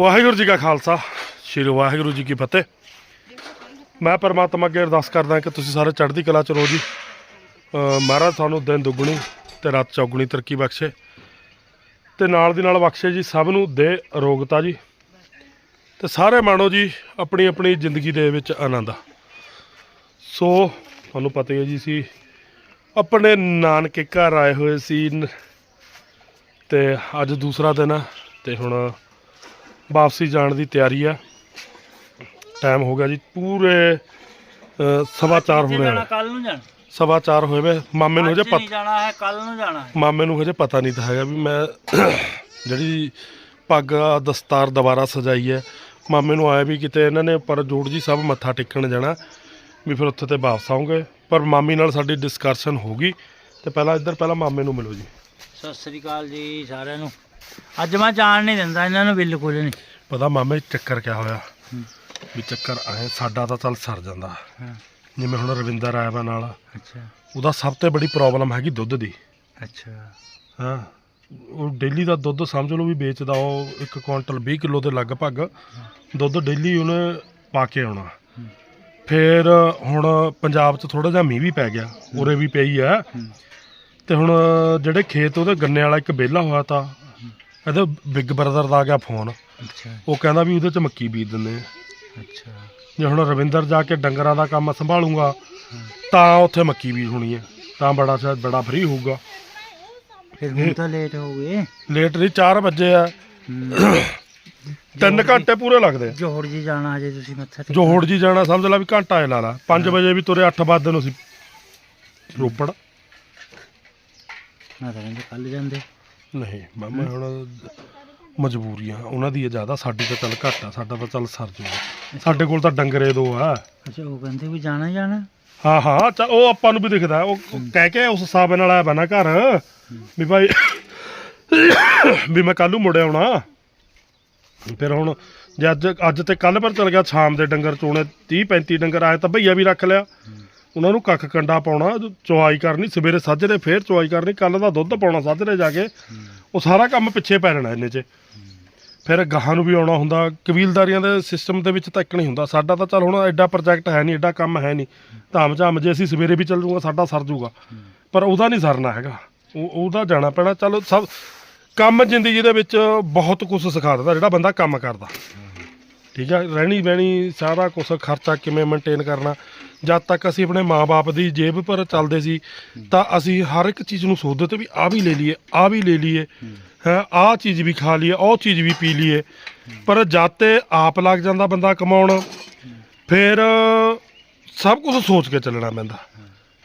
ਵਾਹਿਗੁਰੂ ਜੀ ਕਾ ਖਾਲਸਾ, ਸ੍ਰੀ ਵਾਹਿਗੁਰੂ ਜੀ ਕੀ ਫਤਿਹ। ਮੈਂ ਪਰਮਾਤਮਾ ਅੱਗੇ ਅਰਦਾਸ ਕਰਦਾ ਕਿ ਤੁਸੀਂ ਸਾਰੇ ਚੜ੍ਹਦੀ ਕਲਾ ਚ ਰਹੋ ਜੀ। ਮਹਾਰਾਜ ਤੁਹਾਨੂੰ ਦਿਨ ਦੁੱਗਣੀ ਤੇ ਰਾਤ ਚੌਗਣੀ ਤਰੱਕੀ ਬਖਸ਼ੇ ਤੇ ਨਾਲ ਦੀ ਨਾਲ ਬਖਸ਼ੇ ਜੀ ਸਭ ਨੂੰ ਦੇ ਅਰੋਗਤਾ ਜੀ ਤੇ ਸਾਰੇ ਮਾਣੋ ਜੀ ਆਪਣੀ ਆਪਣੀ ਜ਼ਿੰਦਗੀ ਦੇ ਵਿੱਚ ਆਨੰਦ। ਸੋ ਤੁਹਾਨੂੰ ਪਤਾ ਹੀ ਹੈ ਜੀ ਸੀ ਆਪਣੇ ਨਾਨਕੇ ਘਰ ਆਏ ਹੋਏ ਸੀ ਨ- ਤੇ ਅੱਜ ਦੂਸਰਾ ਦਿਨ ਆ ਤੇ ਹੁਣ ਵਾਪਸੀ ਜਾਣ ਦੀ ਤਿਆਰੀ ਆ। ਟਾਈਮ ਹੋ ਗਿਆ ਜੀ। ਪੂਰੇ ਸਵਾ ਚਾਰ ਹੋਣੇ ਜਾਣਾ ਵਾਲੇ ਕੱਲ ਨੂੰ ਜਾਣਾ। ਸਵਾ ਚਾਰ ਹੋਏ ਵੇ। ਮਾਮੇ ਨੂੰ ਹਜੇ ਪਤਾ ਨਹੀਂ ਜਾਣਾ ਹੈ ਕੱਲ ਨੂੰ ਜਾਣਾ ਹੈ। ਮਾਮੇ ਨੂੰ ਹਜੇ ਪਤਾ ਨਹੀਂ ਤਾਂ ਹੈਗਾ ਵੀ ਮੈਂ ਜਿਹੜੀ ਪੱਗ ਦਸਤਾਰ ਦੁਬਾਰਾ ਸਜਾਈ ਹੈ। ਮਾਮੇ ਨੂੰ ਆਇਆ ਵੀ ਕਿਤੇ ਇਹਨਾਂ ਨੇ ਉੱਪਰ ਜੋੜ ਜੀ ਸਭ ਮੱਥਾ ਟੇਕਣ ਜਾਣਾ। ਵੀ ਫਿਰ ਉੱਥੇ ਤੇ ਵਾਪਸ ਆਉਂਗੇ। ਪਰ ਮਾਮੀ ਨਾਲ ਸਾਡੀ ਡਿਸਕਸ਼ਨ ਹੋ ਗਈ। ਤੇ ਪਹਿਲਾਂ ਇੱਧਰ ਪਹਿਲਾਂ ਮਾਮੇ ਨੂੰ ਮਿਲੋ ਜੀ। ਸਤਿ ਸ੍ਰੀ ਅਕਾਲ ਜੀ ਸਾਰਿਆਂ ਨੂੰ। ਅੱਜ ਮੈਂ ਜਾਣ ਨਹੀਂ ਦਿੰਦਾ ਇਹਨਾਂ ਨੂੰ ਬਿਲਕੁਲ ਨਹੀਂ। ਪਤਾ ਮਾਮੇ ਚੱਕਰ ਕਿਆ ਹੋਇਆ। ਵੀ ਚੱਕਰ ਆਏ ਸਾਡਾ ਤਾਂ ਚੱਲ ਸਰ ਜਾਂਦਾ। ਹਾਂ। ਜਿਵੇਂ ਹੁਣ ਰਵਿੰਦਰ ਆਇਆ ਵਾ ਨਾਲ ਅੱਛਾ। ਉਹਦਾ ਸਭ ਤੋਂ ਬੜੀ ਪ੍ਰੋਬਲਮ ਹੈਗੀ ਦੁੱਧ ਦੀ। ਅੱਛਾ। ਹਾਂ। ਉਹ ਡੇਲੀ ਦਾ ਦੁੱਧ ਸਮਝ ਲਓ ਵੀ ਵੇਚਦਾ ਉਹ 1 ਕੁਇੰਟਲ 20 ਕਿਲੋ ਦੇ ਲਗਭਗ ਦੁੱਧ ਡੇਲੀ ਉਹਨੇ ਪਾ ਕੇ ਆਉਣਾ। ਫਿਰ ਹੁਣ ਪੰਜਾਬ 'ਚ ਥੋੜਾ ਜਿਹਾ ਮੀਂਹ ਵੀ ਪੈ ਗਿਆ ਉਰੇ ਵੀ ਪਈ ਆ। ਹੂੰ। ਤੇ ਹੁਣ ਜਿਹੜੇ ਖੇਤ ਉਹਦੇ ਗੰਨੇ ਵਾਲਾ ਇੱਕ ਵਿਹਲਾ ਹੋਇਆ ਤਾਂ ਇਹਦੇ ਬਿਗ ਬ੍ਰਦਰ ਦਾ ਆ ਗਿਆ ਫੋਨ ਅੱਛਾ। ਉਹ ਕਹਿੰਦਾ ਵੀ ਉਹਦੇ 'ਚ ਮੱਕੀ ਬੀਜ ਦਿੰਦੇ ਆ। ਅੱਛਾ। ਜੇ ਹੁਣ ਰਵਿੰਦਰ ਜਾ ਕੇ ਡੰਗਰਾਂ ਦਾ ਕੰਮ ਸੰਭਾਲੂਗਾ ਤਾਂ ਉੱਥੇ ਮੱਕੀ ਬੀਜ ਹੋਣੀ ਹੈ ਤਾਂ ਬੜਾ ਸ਼ਾਇਦ ਬੜਾ ਫ੍ਰੀ ਹੋਊਗਾ। ਫਿਰ ਹੁਣ ਤਾਂ ਲੇਟ ਹੋ ਗਏ। ਲੇਟ ਨਹੀਂ 4 ਵਜੇ ਆ। 3 ਘੰਟੇ ਪੂਰੇ ਲੱਗਦੇ ਆ। ਜੋਹੜ ਜੀ ਜਾਣਾ ਹਜੇ ਤੁਸੀਂ ਮੱਥਾ? ਜੋਹੜ ਜੀ ਜਾਣਾ ਸਮਝ ਲਾ ਵੀ ਘੰਟਾ ਹੀ ਲਾ ਲਾ। 5 ਵਜੇ ਵੀ ਤੁਰੇ 8 ਵਜੇ ਨੂੰ ਸੀ ਰੋਪੜ। ਮੈਂ ਤਾਂ ਕੱਲ ਜਾਂਦੇ। ਨਹੀਂ ਮਾਮਾ ਹੁਣ ਮਜਬੂਰੀਆਂ ਉਹਨਾਂ ਦੀ ਜ਼ਿਆਦਾ ਸਾਡੀ ਤਾਂ ਚੱਲ ਘੱਟ ਆ ਸਾਡਾ ਤਾਂ ਚੱਲ ਸਰ ਜੂਗਾ ਸਾਡੇ ਕੋਲ ਤਾਂ ਡੰਗਰੇ ਦੋ ਆ। ਅੱਛਾ ਉਹ ਕਹਿੰਦੇ ਵੀ ਜਾਣਾ ਜਾਣਾ। ਹਾਂ ਹਾਂ ਚੱਲ ਉਹ ਆਪਾਂ ਨੂੰ ਵੀ ਦਿਖਦਾ ਉਹ ਕਹਿ ਕੇ ਉਸ ਹਿਸਾਬ ਨਾਲ ਆਇਆ ਬਣਾ ਘਰ। ਵੀ ਭਾਈ ਵੀ ਮੈਂ ਕੱਲ ਨੂੰ ਮੁੜ ਆਉਣਾ। ਫਿਰ ਹੁਣ ਜੇ ਅੱਜ ਅੱਜ ਤੇ ਕੱਲ ਪਰ ਚਲ ਗਿਆ ਸ਼ਾਮ ਦੇ ਡੰਗਰ ਚੋਣੇ 30 35 ਡੰਗਰ ਆਏ ਤਾਂ ਭਈਆ ਵੀ ਰੱਖ ਲਿਆ। ਉਹਨਾਂ ਨੂੰ ਕੱਖ ਕੰਡਾ ਪਾਉਣਾ, ਚੁਆਈ ਕਰਨੀ, ਸਵੇਰੇ ਸਾਜਰੇ ਫੇਰ ਚੁਆਈ ਕਰਨੀ ਕੱਲ ਦਾ ਦੁੱਧ ਪਾਉਣਾ ਸਾਜਰੇ ਜਾ ਕੇ, ਉਹ ਸਾਰਾ ਕੰਮ ਪਿੱਛੇ ਪੈ ਜਾਣਾ ਇੰਨੇ 'ਚ। ਫਿਰ ਗਾਹਾਂ ਨੂੰ ਵੀ ਆਉਣਾ ਹੁੰਦਾ, ਕਬੀਲਦਾਰੀਆਂ ਦੇ ਸਿਸਟਮ ਦੇ ਵਿੱਚ ਤਾਂ ਇੱਕ ਨਹੀਂ ਹੁੰਦਾ। ਸਾਡਾ ਤਾਂ ਚੱਲ ਹੁਣ ਐਡਾ ਪ੍ਰੋਜੈਕਟ ਹੈ ਨਹੀਂ, ਐਡਾ ਕੰਮ ਹੈ ਨਹੀਂ। ਧਾਮ ਝਾਮ ਜੇ ਅਸੀਂ ਸਵੇਰੇ ਵੀ ਚੱਲ ਜੂਗਾ ਸਾਡਾ ਸਰ ਜੂਗਾ ਪਰ ਉਹਦਾ ਨਹੀਂ ਸਰਨਾ ਹੈਗਾ। ਉਹ, ਉਹਦਾ ਜਾਣਾ ਪੈਣਾ, ਚਲੋ ਸਭ ਕੰਮ ਜ਼ਿੰਦਗੀ ਦੇ ਵਿੱਚ ਬਹੁਤ ਕੁਝ ਸਿਖਾ ਦਿੰਦਾ, ਜਿਹੜਾ ਬੰਦਾ ਕੰਮ ਕਰਦਾ। ਠੀਕ ਹੈ ਰਹਿਣੀ ਬਹਿਣੀ, ਸਾਰਾ ਕੁਝ ਖਰਚਾ ਕਿਵੇਂ ਮੇਨਟੇਨ ਕਰਨਾ। ਜਦ ਤੱਕ ਅਸੀਂ ਆਪਣੇ ਮਾਪੇ ਦੀ ਜੇਬ ਪਰ ਚੱਲਦੇ ਸੀ, ਤਾਂ ਅਸੀਂ ਹਰ ਇੱਕ ਚੀਜ਼ ਨੂੰ ਸੋਚਦੇ ਤੇ ਵੀ ਆ ਵੀ ਲੈ ਲਈਏ ਆ ਵੀ ਲੈ ਲਈਏ, ਹੈ, ਆਹ ਚੀਜ਼ ਵੀ ਖਾ ਲਈਏ, ਉਹ ਚੀਜ਼ ਵੀ ਪੀ ਲਈਏ। ਪਰ ਜਦ ਤੇ ਆਪ ਲੱਗ ਜਾਂਦਾ ਬੰਦਾ ਕਮਾਉਣ, ਫਿਰ ਸਭ ਕੁਝ ਸੋਚ ਕੇ ਚੱਲਣਾ ਪੈਂਦਾ।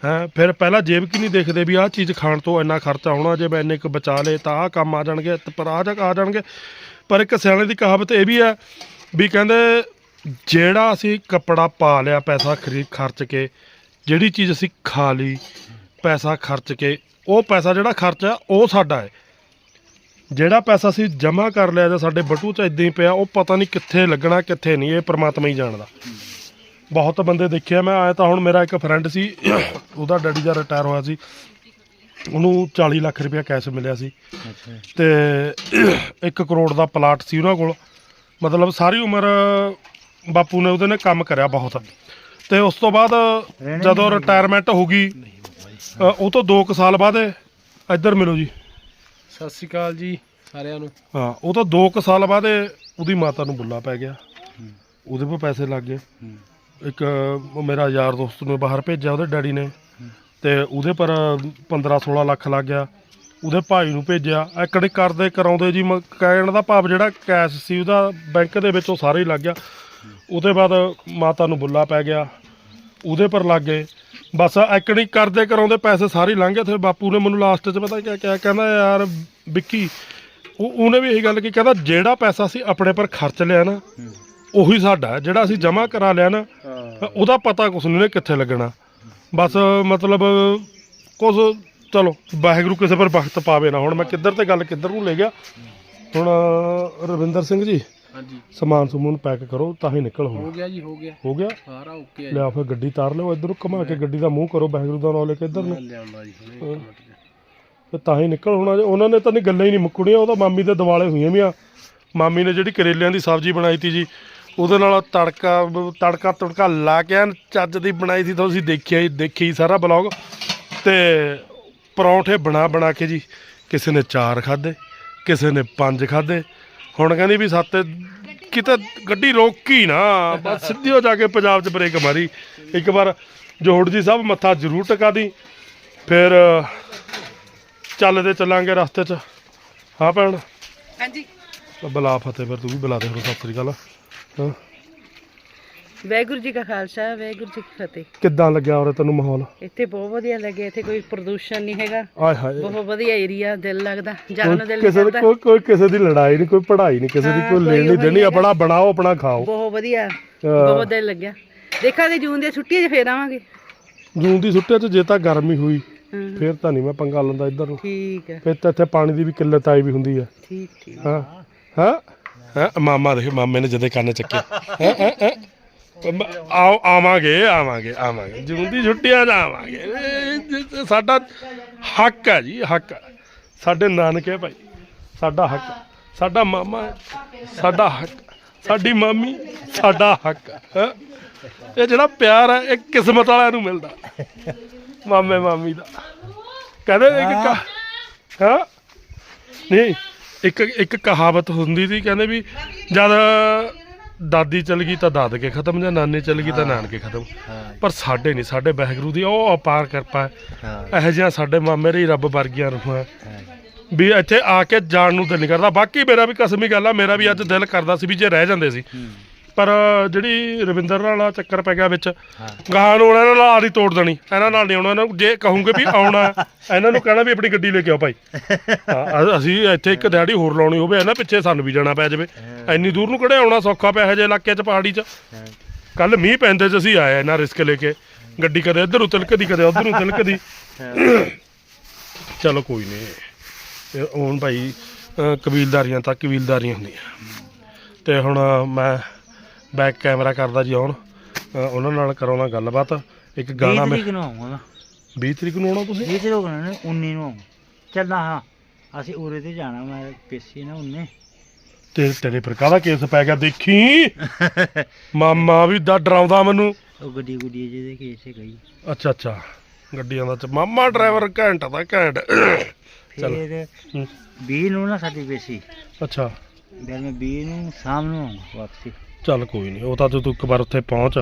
ਹੈ, ਫਿਰ ਪਹਿਲਾਂ ਜੇਬ ਕੀ ਨਹੀਂ ਦੇਖਦੇ ਵੀ ਆਹ ਚੀਜ਼ ਖਾਣ ਤੋਂ ਇੰਨਾ ਖਰਚਾ ਹੋਣਾ ਜੇ ਮੈਂ ਇੰਨੇ ਕੁ ਬਚਾ ਲੇ ਤਾਂ ਆਹ ਕੰਮ ਆ ਜਾਣਗੇ ਪਰ ਆਹ ਜਾ ਆ ਜਾਣਗੇ। ਪਰ ਇੱਕ ਸਿਆਣੇ ਦੀ ਕਹਾਵਤ ਇਹ ਵੀ ਹੈ ਵੀ ਕਹਿੰਦੇ ਜਿਹੜਾ ਅਸੀਂ ਕੱਪੜਾ ਪਾ ਲਿਆ ਪੈਸਾ ਖਰੀਦ ਖਰਚ ਕੇ ਜਿਹੜੀ ਚੀਜ਼ ਅਸੀਂ ਖਾ ਲਈ ਪੈਸਾ ਖਰਚ ਕੇ ਉਹ ਪੈਸਾ ਜਿਹੜਾ ਖਰਚਾ ਉਹ ਸਾਡਾ ਹੈ। ਜਿਹੜਾ ਪੈਸਾ ਅਸੀਂ ਜਮ੍ਹਾਂ ਕਰ ਲਿਆ ਜਾਂ ਸਾਡੇ ਬਟੂ 'ਚ ਇਦਾਂ ਹੀ ਪਿਆ ਉਹ ਪਤਾ ਨਹੀਂ ਕਿੱਥੇ ਲੱਗਣਾ ਕਿੱਥੇ ਨਹੀਂ ਇਹ ਪ੍ਰਮਾਤਮਾ ਹੀ ਜਾਣਦਾ। ਬਹੁਤ ਬੰਦੇ ਦੇਖਿਆ ਮੈਂ ਆਇਆ ਤਾਂ ਹੁਣ ਮੇਰਾ ਇੱਕ ਫਰੈਂਡ ਸੀ ਉਹਦਾ ਡੈਡੀ ਦਾ ਰਿਟਾਇਰ ਹੋਇਆ ਸੀ। ਉਹਨੂੰ 40 ਲੱਖ ਰੁਪਇਆ ਕੈਸ਼ ਮਿਲਿਆ ਸੀ। ਤੇ 1 ਕਰੋੜ ਦਾ ਪਲਾਟ ਸੀ ਉਹਨਾਂ ਕੋਲ। ਮਤਲਬ ਸਾਰੀ ਉਮਰ ਬਾਪੂ ਨੇ ਉਹਦੇ ਨੇ ਕੰਮ ਕਰਿਆ ਬਹੁਤ। ਤੇ ਉਸ ਤੋਂ ਬਾਅਦ ਜਦੋਂ ਰਿਟਾਇਰਮੈਂਟ ਹੋ ਗਈ ਅ, ਉਹ ਤੋਂ 2 ਸਾਲ ਬਾਅਦ ਇਹ- ਇੱਧਰ ਮਿਲੋ ਜੀ। ਸਤਿ ਸ਼੍ਰੀ ਅਕਾਲ ਜੀ ਸਾਰਿਆਂ ਨੂੰ। ਹਾਂ ਉਹ ਤੋਂ 2 ਸਾਲ ਬਾਅਦ ਇਹ ਉਹਦੀ ਮਾਤਾ ਨੂੰ ਬੁੱਲਾ ਪੈ ਗਿਆ। ਉਹਦੇ ਕੋਲ ਪੈਸੇ ਲੱਗ ਗਏ। ਇੱਕ ਮੇਰਾ ਯਾਰ ਦੋਸਤ ਨੂੰ ਬਾਹਰ ਭੇਜਿਆ ਉਹਦੇ ਡੈਡੀ ਨੇ। ਤੇ ਉਹਦੇ ਪਰ 15 16 ਲੱਖ ਲੱਗ ਗਿਆ। ਉਹਦੇ ਭਾਈ ਨੂੰ ਭੇਜਿਆ। ਐਕੜੀ ਕਰਦੇ ਕਰਾਉਂਦੇ ਜੀ ਮ- ਕਹਿਣ ਦਾ ਭਾਵ ਜਿਹੜਾ ਕੈਸ਼ ਸੀ ਉਹਦਾ ਬੈਂਕ ਦੇ ਵਿੱਚ ਉਹ ਸਾਰੇ ਹੀ ਲੱਗ ਗਿਆ। ਉਹਦੇ ਬਾਅਦ ਮਾਤਾ ਨੂੰ ਬੁੱਲਾ ਪੈ ਗਿਆ। ਉਹਦੇ ਪਰ ਲੱਗ ਗਏ। ਬਸ ਐਕੜੀ ਕਰਦੇ ਕਰਾਉਂਦੇ ਪੈਸੇ ਸਾਰੇ ਲੰਘ ਗਏ। ਤੇ ਬਾਪੂ ਨੇ ਮੈਨੂੰ ਲਾਸਟ 'ਚ ਪਤਾ ਕਿਆ ਕਿਹਾ ਕਹਿੰਦਾ ਯਾਰ ਵਿੱਕੀ ਉਹ ਉਹਨੇ ਵੀ ਇਹੀ ਗੱਲ ਕੀ ਕਹਿੰਦਾ ਜਿਹੜਾ ਪੈਸਾ ਅਸੀਂ ਆਪਣੇ ਪਰ ਖਰਚ ਲਿਆ ਨਾ ਉਹੀ ਸਾਡਾ। ਜਿਹੜਾ ਅਸੀਂ ਜਮ੍ਹਾਂ ਕਰਾ ਲਿਆ ਨਾ ਉਹਦਾ ਪਤਾ ਕੁਛ ਨਹੀਂ ਨੇ ਕਿੱਥੇ ਲੱਗਣਾ। ਬਸ ਮਤਲਬ ਕੁਛ ਚਲੋ ਵਾਹਿਗੁਰੂ ਕਿਸੇ ਪਰ ਵਕਤ ਪਾਵੇ ਨਾ। ਹੁਣ ਮੈਂ ਕਿੱਧਰ ਤੇ ਗੱਲ ਕਿੱਧਰ ਨੂੰ ਲੈ ਗਿਆ? ਹੁਣ ਰਵਿੰਦਰ ਸਿੰਘ ਜੀ ਹਾਂਜੀ। ਸਮਾਨ ਸਮੂਨ ਪੈਕ ਕਰੋ ਤਾਂ ਹੀ ਨਿਕਲ ਹੋ ਹੁਣ ਗਿਆ ਜੀ ਹੋ ਗਿਆ। ਹੋ ਗਿਆ? ਸਾਰਾ ਓਕੇ ਆ ਲਿਆ ਫਿਰ ਗੱਡੀ ਤਾਰ ਲਿਓ ਇੱਧਰ ਘੁਮਾ ਕੇ ਗੱਡੀ ਦਾ ਮੂੰਹ ਕਰੋ ਵਾਹਿਗੁਰੂ ਦਾ ਨਾਮ ਲੈ ਕੇ ਇੱਧਰ ਜੀ ਨੂੰ। ਮੈਂ ਲਿਆਉਂਦਾ ਜੀ ਹੁਣੇ ਇੱਕ ਮਿੰਟ ਜੀ। ਤੇ ਤਾਂ ਹੀ ਨਿਕਲ ਹੋਣਾ ਜੇ। ਉਹਨਾਂ ਨੇ ਤਾਂ ਨਹੀਂ ਗੱਲਾਂ ਹੀ ਨਹੀਂ ਮੁੱਕਣੀਆਂ ਉਹ ਤਾਂ ਮਾਮੀ ਦੇ ਦਿਵਾਲੇ ਹੋਈਆਂ ਵੀ ਆ ਮਾਮੀ ਨੇ ਜਿਹੜੀ ਕਰੇਲਿਆਂ ਦੀ ਸਬਜ਼ੀ ਬਣਾਈ ਤੀ ਜੀ ਉਹਦੇ ਨਾਲ ਤੜਕਾ ਤੜਕਾ ਤੜਕਾ ਲਾ ਕੇ ਐਨ ਚੱਜ ਦੀ ਬਣਾਈ ਸੀ ਤੁਸੀਂ ਦੇਖਿਆ ਹੀ ਦੇਖੀ ਹੀ ਸਾਰਾ ਬਲੌਗ। ਤੇ ਪਰੌਂਠੇ ਬਣਾ ਬਣਾ ਕੇ ਜੀ ਕਿਸੇ ਨੇ ਚਾਰ ਖਾਦੇ ਕਿਸੇ ਨੇ ਪੰਜ ਖਾਦੇ ਹੁਣ ਕਹਿੰਦੀ ਵੀ ਸੱਤ ਕਿਤੇ ਗੱਡੀ ਰੋਕੀ ਨਾ ਬਸ ਸਿੱਧੀ ਹੋ ਜਾ ਕੇ ਪੰਜਾਬ 'ਚ ਬ੍ਰੇਕ ਮਾਰੀ। ਇੱਕ ਵਾਰ ਜੋੜ ਜੀ ਸਾਹਿਬ ਮੱਥਾ ਜ਼ਰੂਰ ਟਿਕਾ ਦੀ ਫਿਰ ਚੱਲਦੇ ਚੱਲਾਂਗੇ ਰਸਤੇ 'ਚ। ਹਾਂ ਭੈਣ? ਹਾਂਜੀ। ਬੁਲਾ ਫਤਿਹ ਫਿਰ ਤੂੰ ਵੀ ਬੁਲਾ ਦੇ ਹੁਣ ਸਤਿ ਸ੍ਰੀ ਅਕਾਲ। ਹਾਂ। ਵਾਹਿਗੁਰੂ ਜੀ ਕਾ ਖਾਲਸਾ ਵਾਹਿਗੁਰੂ ਜੀ ਕੀ ਫਤਿਹ। ਕਿੱਦਾਂ ਲੱਗਿਆ ਉਰੇ ਤੈਨੂੰ ਮਾਹੌਲ? ਇੱਥੇ ਬਹੁਤ ਵਧੀਆ ਲੱਗੇ ਇੱਥੇ ਕੋਈ ਪ੍ਰਦੂਸ਼ਣ ਨਹੀਂ ਹੈਗਾ। ਆਏ ਹਾਏ। ਬਹੁਤ ਵਧੀਆ ਏਰੀਆ ਦਿਲ ਲੱਗਦਾ ਜਾਣ ਨੂੰ ਦਿਲ ਕਿਸੇ ਕਰਦਾ। ਕੋਈ ਕੋਈ ਕਿਸੇ ਦੀ ਲੜਾਈ ਨਹੀਂ ਕੋਈ ਪੜ੍ਹਾਈ ਨਹੀਂ ਕਿਸੇ ਦੀ ਹਾਂ, ਕੋਈ ਕੋਈ ਲੈਣ ਉਹ ਦੇਣੀ ਨਹੀਂ ਆਪਣਾ ਬਣਾਓ ਆਪਣਾ ਖਾਓ। ਬਹੁਤ ਵਧੀਆ। ਬਹੁਤ ਦਿਲ ਲੱਗਿਆ। ਦੇਖਾਂਗੇ ਜੂਨ ਦੀਆਂ ਛੁੱਟੀਆਂ 'ਚ ਫੇਰ ਆਵਾਂਗੇ। ਜੂਨ ਦੀ ਛੁੱਟੀਆਂ 'ਚ ਜੇ ਤਾਂ ਗਰਮੀ ਹੋਈ ਹਾਂ, ਫਿਰ ਤਾਂ ਨਹੀਂ ਮੈਂ ਪੰਗਾ ਲੈਂਦਾ ਇੱਧਰ ਨੂੰ। ਠੀਕ ਹੈ ਫਿਰ ਤਾਂ ਇੱਥੇ ਪਾਣੀ ਦੀ ਵੀ ਕਿੱਲਤ ਆਈ ਵੀ ਹੁੰਦੀ ਆ। ਠੀਕ ਠੀਕ। ਹਾਂ। ਹਾਂ। ਹਾਂ ਮਾਮਾ ਦੇਖ ਮਾਮੇ ਨੇ ਜਦੇ ਕੰਨ ਚੱਕੇ। ਹੈਂ, ਹੈਂ, ਹੈਂ। ਮ- ਆਓ ਆਵਾਂਗੇ ਆਵਾਂਗੇ ਆਵਾਂਗੇ। ਜੂਨ ਦੀ ਛੁੱਟੀਆਂ 'ਚ ਆਵਾਂਗੇ। ਇਹ ਸਾਡਾ ਹੱਕ ਹੈ ਜੀ ਹੱਕ। ਹੈ ਸਾਡੇ ਨਾਨਕੇ ਭਾਈ ਸਾਡਾ ਹੱਕ। ਸਾਡਾ ਮਾਮਾ ਹੈ, ਸਾਡਾ ਹੱਕ। ਸਾਡੀ ਮਾਮੀ ਸਾਡਾ ਹੱਕ। ਹੈ? ਇਹ ਜਿਹੜਾ ਪਿਆਰ ਹੈ ਇਹ ਕਿਸਮਤ ਵਾਲਿਆਂ ਨੂੰ ਮਿਲਦਾ। ਮਾਮੇ ਮਾਮੀ ਦਾ। ਕਹਿੰਦੇ ਇੱਕ ਕ- ਹਾਂ? ਨਹੀਂ ਇੱਕ ਇੱਕ ਕਹਾਵਤ ਹੁੰਦੀ ਸੀ ਕਹਿੰਦੇ ਵੀ ਜਦ ਦਾਦੀ ਚਲ ਗਈ ਤਾਂ ਦਾਦਕੇ ਖਤਮ ਜਾਂ ਨਾਨੀ ਚਲ ਗਈ ਤਾਂ ਨਾਨਕੇ ਖਤਮ। ਪਰ ਸਾਡੇ ਨਹੀਂ ਸਾਡੇ ਵਾਹਿਗੁਰੂ ਦੀ ਉਹ ਅਪਾਰ ਕਿਰਪਾ ਹੈ। ਇਹੋ ਜਿਹੀਆਂ ਸਾਡੇ ਮਾਮੇ ਰਹੀ ਰੱਬ ਵਰਗੀਆਂ ਰੂਹਾਂ ਵੀ ਇੱਥੇ ਆ ਕੇ ਜਾਣ ਨੂੰ ਦਿਲ ਨਹੀਂ ਕਰਦਾ। ਬਾਕੀ ਮੇਰਾ ਵੀ ਕਸਮੀ ਗੱਲ ਆ ਮੇਰਾ ਵੀ ਅੱਜ ਦਿਲ ਕਰਦਾ ਸੀ ਵੀ ਜੇ ਰਹਿ ਜਾਂਦੇ ਸੀ। ਪਰ ਜਿਹੜੀ ਰਵਿੰਦਰ ਵਾਲਾ ਚੱਕਰ ਪੈ ਗਿਆ ਵਿੱਚ ਗਾਹਾਂ ਨੂੰ ਉਹਨਾਂ ਨਾਲ ਆਦੀ ਤੋੜ ਦੇਣੀ। ਇਹਨਾਂ ਨਾਲ ਨਹੀਂ ਆਉਣਾ ਇਹਨਾਂ ਨੂੰ ਜੇ ਕਹੂੰਗੇ ਵੀ ਆਉਣਾ ਇਹਨਾਂ ਨੂੰ ਕਹਿਣਾ ਵੀ ਆਪਣੀ ਗੱਡੀ ਲੈ ਕੇ ਆਓ ਭਾਈ। ਹਾਂ, ਅ- ਅਸੀਂ ਇੱਥੇ ਇੱਕ ਦਿਹਾੜੀ ਹੋਰ ਲਾਉਣੀ ਹੋਵੇ ਇਹਨਾਂ ਪਿੱਛੇ ਸਾਨੂੰ ਵੀ ਜਾਣਾ ਪੈ ਜਾਵੇ। ਇੰਨੀ ਦੂਰ ਨੂੰ ਕਿਹੜੇ ਆਉਣਾ ਸੌਖਾ ਪਿਆ ਜੇ ਇਲਾਕੇ 'ਚ ਪਹਾੜੀ 'ਚ। ਕੱਲ ਮੀਂਹ ਪੈਂਦੇ 'ਚ ਅਸੀਂ ਆਏ ਇਹਨਾਂ ਰਿਸਕ ਲੈ ਕੇ। ਗੱਡੀ ਕਦੇ ਇੱਧਰ ਨੂੰ ਤਿਲਕਦੀ ਕਦੇ ਉੱਧਰ ਨੂੰ ਤਿਲਕਦੀ ਚਲੋ ਕੋਈ ਨਹੀਂ। ਇਹ ਹੁਣ ਭਾਈ ਅ, ਕਬੀਲਦਾਰੀਆਂ ਤਾਂ ਕਬੀਲਦਾਰੀਆਂ ਹੁੰਦੀਆਂ। ਤੇ ਹੁਣ ਮੈਂ ਬੈਕ ਕੈਮਰਾ ਕਰਦਾ ਜੀ ਅ, ਉਹਨਾਂ ਨਾਲ ਕਰਾਉਣਾ ਗੱਲਬਾਤ। ਇੱਕ ਗਾਣਾ 20 ਮੈਂ ਤਰੀਕ ਨੂੰ ਆਉਂਗਾ ਨਾ 20 ਤਰੀਕ ਨੂੰ ਆਉਣਾ ਤੁਸੀਂ? 20 ਤਰੀਕ ਨੂੰ ਨਹੀਂ 19 ਨੂੰ ਆਊਂਗਾ। ਚੱਲਣਾ ਹਾਂ। ਅਸੀਂ ਉਰੇ ਤੇ ਜਾਣਾ ਮੈਂ ਪੇਸੀ ਨਾ ਉਹਨੇ। ਤੇ ਤੇਰੇ ਪਰ ਕਾਹਦਾ ਕੇਸ ਪੈ ਗਿਆ? ਦੇਖੀ। ਮਾਮਾ ਵੀ ਦਾ ਡਰਾਉਂਦਾ ਮੈਨੂੰ। ਉਹ ਗੱਡੀ ਗੁੱਡੀ ਜਿਹਦੇ ਕੇਸੇ ਗਈ ਅੱਛਾ ਅੱਛਾ। ਗੱਡੀਆਂ ਦਾ ਮਾਮਾ ਡਰਾਈਵਰ ਘੈਂਟ ਦਾ ਘੈਂਟ। ਚੱਲ। ਫਿਰ ਹੂੰ, 20 ਨੂੰ ਨਾ ਸਾਡੀ ਪੇਸੀ। ਅੱਛਾ। ਫਿਰ ਮੈਂ 20 ਨੂੰ ਸ਼ਾਮ ਨੂੰ ਆਉਂਗਾ ਵਾਪਸੀ। ਚੱਲ ਕੋਈ ਨਹੀਂ ਉਹ ਤਾਂ ਤੂੰ ਤੂੰ ਇੱਕ ਵਾਰ ਉੱਥੇ ਪਹੁੰਚ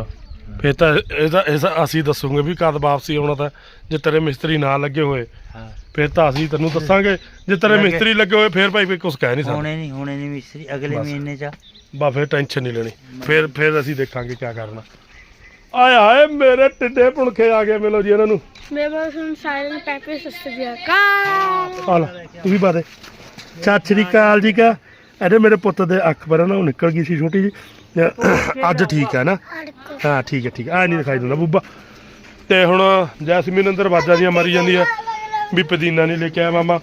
ਫੇਰ ਤਾਂ ਇਹਦਾ ਇਹਦਾ ਅਸੀਂ ਦੱਸੂਗੇ ਵੀ ਕਦ ਵਾਪਸੀ ਆਉਣਾ ਤਾਂ ਜੇ ਤੇਰੇ ਮਿਸਤਰੀ ਨਾ ਲੱਗੇ ਹੋਏ ਹਾਂ। ਫੇਰ ਤਾਂ ਅਸੀਂ ਤੈਨੂੰ ਦੱਸਾਂਗੇ ਜੇ ਤੇਰੇ ਮਿਸਤਰੀ ਲੱਗੇ ਹੋਏ ਫੇਰ ਭਾਈ ਕੋਈ ਕੁਝ ਕਹਿ ਨਹੀਂ ਸਕਦੇ। ਹੋਣੇ ਨਹੀਂ ਹੋਣੇ ਨਹੀਂ ਮਿਸਤਰੀ ਅਗਲੇ ਬਸ। ਮਹੀਨੇ ਚ। ਬਾ ਫੇਰ ਟੈਨਸ਼ਨ ਨਹੀਂ ਲੈਣੀ ਫੇਰ ਫੇਰ ਅਸੀਂ ਦੇਖਾਂਗੇ ਕੀ ਕਰਨਾ। ਆਏ ਹਾਏ ਮੇਰੇ ਟਿੱਡੇ ਪੁਣਖੇ ਆ ਗਏ ਮਿਲੋ ਜੀ ਇਹਨਾਂ ਨੂੰ। ਮੇਰੇ ਪਾਸ ਹੁਣ ਸਾਇਲੈਂਟ ਪੈਪਰ ਸਸਤੇ ਜਿਹਾ ਕਾ ਆ ਲੈ ਤੂੰ ਵੀ ਪਾ ਦੇ ਸਤਿ ਸ਼੍ਰੀ ਅਕਾਲ ਜੀ ਕਾ। ਇਹਦੇ ਮੇਰੇ ਪੁੱਤ ਦੇ ਅੱਖ ਪਰ ਨਾ ਉਹ ਨਿਕਲ ਗਈ ਸੀ ਛੋਟੀ ਜੀ ਅੱਜ ਠੀਕ ਹੈ ਨਾ? ਹਾਂ ਠੀਕ ਹੈ ਠੀਕ ਹੈ। ਆ ਨਹੀਂ ਦਿਖਾਈ ਦਿੰਦਾ ਬੁੱਬਾ। ਤੇ ਹੁਣ ਜੈਸਮੀਨ ਅੰਦਰ ਆਵਾਜ਼ਾਂ ਦੀਆਂ ਮਾਰੀ ਜਾਂਦੀ ਆ। ਵੀ ਪਦੀਨਾ ਨਹੀਂ ਲੈ ਕੇ ਆਇਆ ਮਾਮਾ।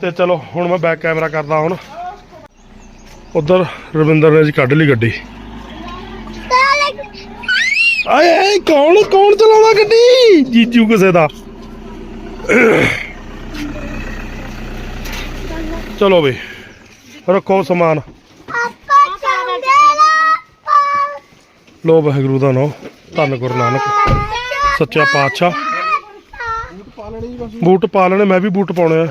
ਤੇ ਚਲੋ ਹੁਣ ਮੈਂ ਬੈਕ ਕੈਮਰਾ ਕਰਦਾ ਹੁਣ। ਉਧਰ ਰਵਿੰਦਰ ਨੇ ਜੀ ਕੱਢ ਲਈ ਗੱਡੀ। ਆਏ ਆਏ ਕੌਣ ਕੌਣ ਚਲਾਉਂਦਾ ਗੱਡੀ? ਜੀਜੂ ਕਿਸੇ ਦਾ। ਚਲੋ ਵੀ ਰੱਖੋ ਸਮਾਨ। ਲੋ ਵਾਹਿਗੁਰੂ ਦਾ ਨਾਮ, ਧੰਨ ਗੁਰੂ ਨਾਨਕ, ਸੱਚਾ ਪਾਤਸ਼ਾਹ। ਬੂਟ ਪਾ ਲੈਣੇ, ਮੈਂ ਵੀ ਬੂਟ ਪਾਉਣੇ ਆ।